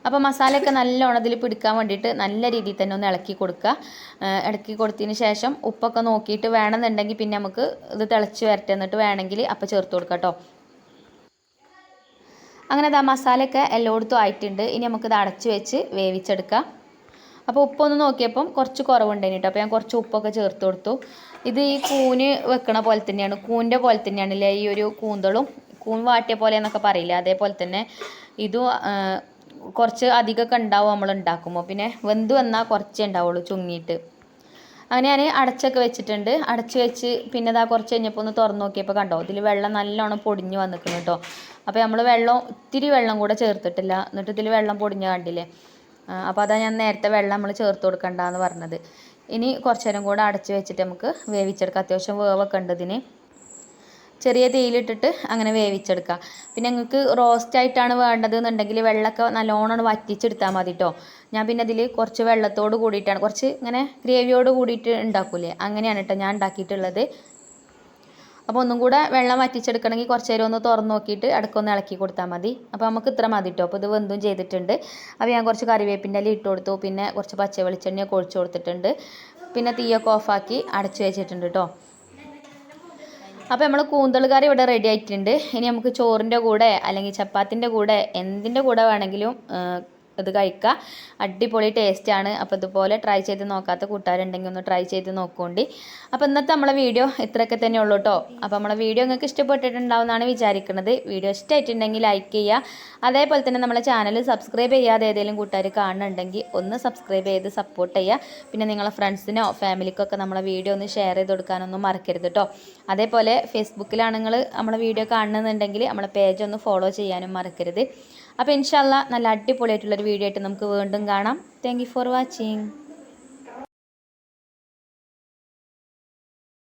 അപ്പോൾ മസാലയൊക്കെ നല്ലോണം ഇതിൽ പിടിക്കാൻ വേണ്ടിയിട്ട് നല്ല രീതിയിൽ തന്നെ ഒന്ന് ഇളക്കി കൊടുക്കുക. ഇളക്കി കൊടുത്തതിന് ശേഷം ഉപ്പൊക്കെ നോക്കിയിട്ട് വേണമെന്നുണ്ടെങ്കിൽ പിന്നെ നമുക്ക് ഇത് തിളച്ച് വരട്ടെ എന്നിട്ട് വേണമെങ്കിൽ അപ്പം ചേർത്ത് കൊടുക്കാം കേട്ടോ. അങ്ങനെ അത് ആ മസാലയൊക്കെ എല്ലായിടത്തും ആയിട്ടുണ്ട്. ഇനി നമുക്കിത് അടച്ച് വെച്ച് വേവിച്ചെടുക്കാം. അപ്പോൾ ഉപ്പൊന്ന് നോക്കിയപ്പം കുറച്ച് കുറവുണ്ടായിന് കേട്ടോ. അപ്പോൾ ഞാൻ കുറച്ച് ഉപ്പൊക്കെ ചേർത്ത് കൊടുത്തു. ഇത് ഈ കൂന് വെക്കണ പോലെ തന്നെയാണ്. കൂന്റെ പോലെ തന്നെയാണ് അല്ലേ ഈ ഒരു കൂന്തളും? കൂൺ വാട്ടിയ പോലെ എന്നൊക്കെ പറയില്ല? അതേപോലെ തന്നെ ഇതും കുറച്ച് അധികമൊക്കെ ഉണ്ടാവും നമ്മൾ ഉണ്ടാക്കുമ്പോൾ. പിന്നെ വെന്ത് വന്നാൽ കുറച്ചേ ഉണ്ടാവുള്ളൂ ചുങ്ങിയിട്ട്. അങ്ങനെ ഞാൻ അടച്ചൊക്കെ വെച്ചിട്ടുണ്ട്. അടച്ച് വെച്ച് പിന്നെ ഇതാ കുറച്ച് കഴിഞ്ഞപ്പോൾ ഒന്ന് തുറന്ന് നോക്കിയപ്പോൾ കണ്ടോ ഇതിൽ വെള്ളം നല്ലോണം പൊടിഞ്ഞ് വന്നിക്കുന്നു കേട്ടോ. അപ്പോൾ നമ്മൾ വെള്ളം ഇത്തിരി വെള്ളം കൂടെ ചേർത്തിട്ടില്ല. എന്നിട്ട് ഇതിൽ വെള്ളം പൊടിഞ്ഞ് കണ്ടില്ലേ? അപ്പോൾ അതാ ഞാൻ നേരത്തെ വെള്ളം നമ്മൾ ചേർത്ത് കൊടുക്കണ്ടെന്ന് പറഞ്ഞത്. ഇനി കുറച്ച് നേരം കൂടെ അടച്ച് വെച്ചിട്ട് നമുക്ക് വേവിച്ചെടുക്കാം. അത്യാവശ്യം വേവൊക്കെ ഉണ്ട് ഇതിന്. ചെറിയ തീയിലിട്ടിട്ട് അങ്ങനെ വേവിച്ചെടുക്കുക. പിന്നെ നിങ്ങൾക്ക് റോസ്റ്റ് ആയിട്ടാണ് വേണ്ടത് എന്നുണ്ടെങ്കിൽ വെള്ളമൊക്കെ നല്ലോണം വറ്റിച്ചെടുത്താൽ മതി കേട്ടോ ഞാൻ പിന്നെ അതിൽ കുറച്ച് വെള്ളത്തോട് കൂടിയിട്ടാണ് കുറച്ച് ഇങ്ങനെ ഗ്രേവിയോട് കൂടിയിട്ട് ഉണ്ടാക്കൂലേ? അങ്ങനെയാണ് കേട്ടോ ഞാൻ ഉണ്ടാക്കിയിട്ടുള്ളത്. അപ്പോൾ ഒന്നും കൂടെ വെള്ളം വറ്റിച്ചെടുക്കണമെങ്കിൽ കുറച്ച് നേരം ഒന്ന് തുറന്ന് നോക്കിയിട്ട് അടക്കൊന്ന് ഇളക്കി കൊടുത്താൽ മതി. അപ്പോൾ നമുക്ക് ഇത്ര മതി കേട്ടോ അപ്പോൾ ഇത് വെന്തും ചെയ്തിട്ടുണ്ട്. അപ്പോൾ ഞാൻ കുറച്ച് കറിവേപ്പിന്റെ ഇല ഇട്ട് കൊടുത്തു. പിന്നെ കുറച്ച് പച്ച വെളിച്ചെണ്ണയൊക്കെ ഒഴിച്ചു കൊടുത്തിട്ടുണ്ട്. പിന്നെ തീയൊക്കെ ഓഫാക്കി അടച്ചു വെച്ചിട്ടുണ്ട് കേട്ടോ അപ്പോൾ നമ്മൾ കൂന്തൾ കറി ഇവിടെ റെഡി ആയിട്ടുണ്ട്. ഇനി നമുക്ക് ചോറിന്റെ കൂടെ അല്ലെങ്കിൽ ചപ്പാത്തിന്റെ കൂടെ എന്തിന്റെ കൂടെ വേണമെങ്കിലും ഇത് കഴിക്കുക അടിപൊളി ടേസ്റ്റാണ് അപ്പോൾ ഇതുപോലെ ട്രൈ ചെയ്ത് നോക്കാത്ത കൂട്ടുകാരുണ്ടെങ്കിൽ ഒന്ന് ട്രൈ ചെയ്ത് നോക്കുകൊണ്ടി അപ്പോൾ ഇന്നത്തെ നമ്മളെ വീഡിയോ ഇത്രയൊക്കെ തന്നെ ഉള്ളൂ കേട്ടോ അപ്പോൾ നമ്മളെ വീഡിയോ നിങ്ങൾക്ക് ഇഷ്ടപ്പെട്ടിട്ടുണ്ടാവുമെന്നാണ് വിചാരിക്കുന്നത് വീഡിയോ ഇഷ്ടമായിട്ടുണ്ടെങ്കിൽ ലൈക്ക് ചെയ്യുക. അതേപോലെ തന്നെ നമ്മളെ ചാനൽ സബ്സ്ക്രൈബ് ചെയ്യാതെ ഏതെങ്കിലും കൂട്ടുകാർ കാണുന്നുണ്ടെങ്കിൽ ഒന്ന് സബ്സ്ക്രൈബ് ചെയ്ത് സപ്പോർട്ട് ചെയ്യുക. പിന്നെ നിങ്ങളെ ഫ്രണ്ട്സിനോ ഫാമിലിക്കൊക്കെ നമ്മളെ വീഡിയോ ഒന്ന് ഷെയർ ചെയ്ത് കൊടുക്കാനൊന്നും മറക്കരുത് കേട്ടോ അതേപോലെ ഫേസ്ബുക്കിലാണ് നിങ്ങൾ നമ്മളെ വീഡിയോ കാണുന്നുണ്ടെങ്കിൽ നമ്മളെ പേജ് ഒന്ന് ഫോളോ ചെയ്യാനും മറക്കരുത്. അപ്പോൾ ഇൻഷാല്ല നല്ല അടിപൊളിയായിട്ടുള്ളൊരു വീഡിയോ ആയിട്ട് നമുക്ക് വീണ്ടും കാണാം. Thank for watching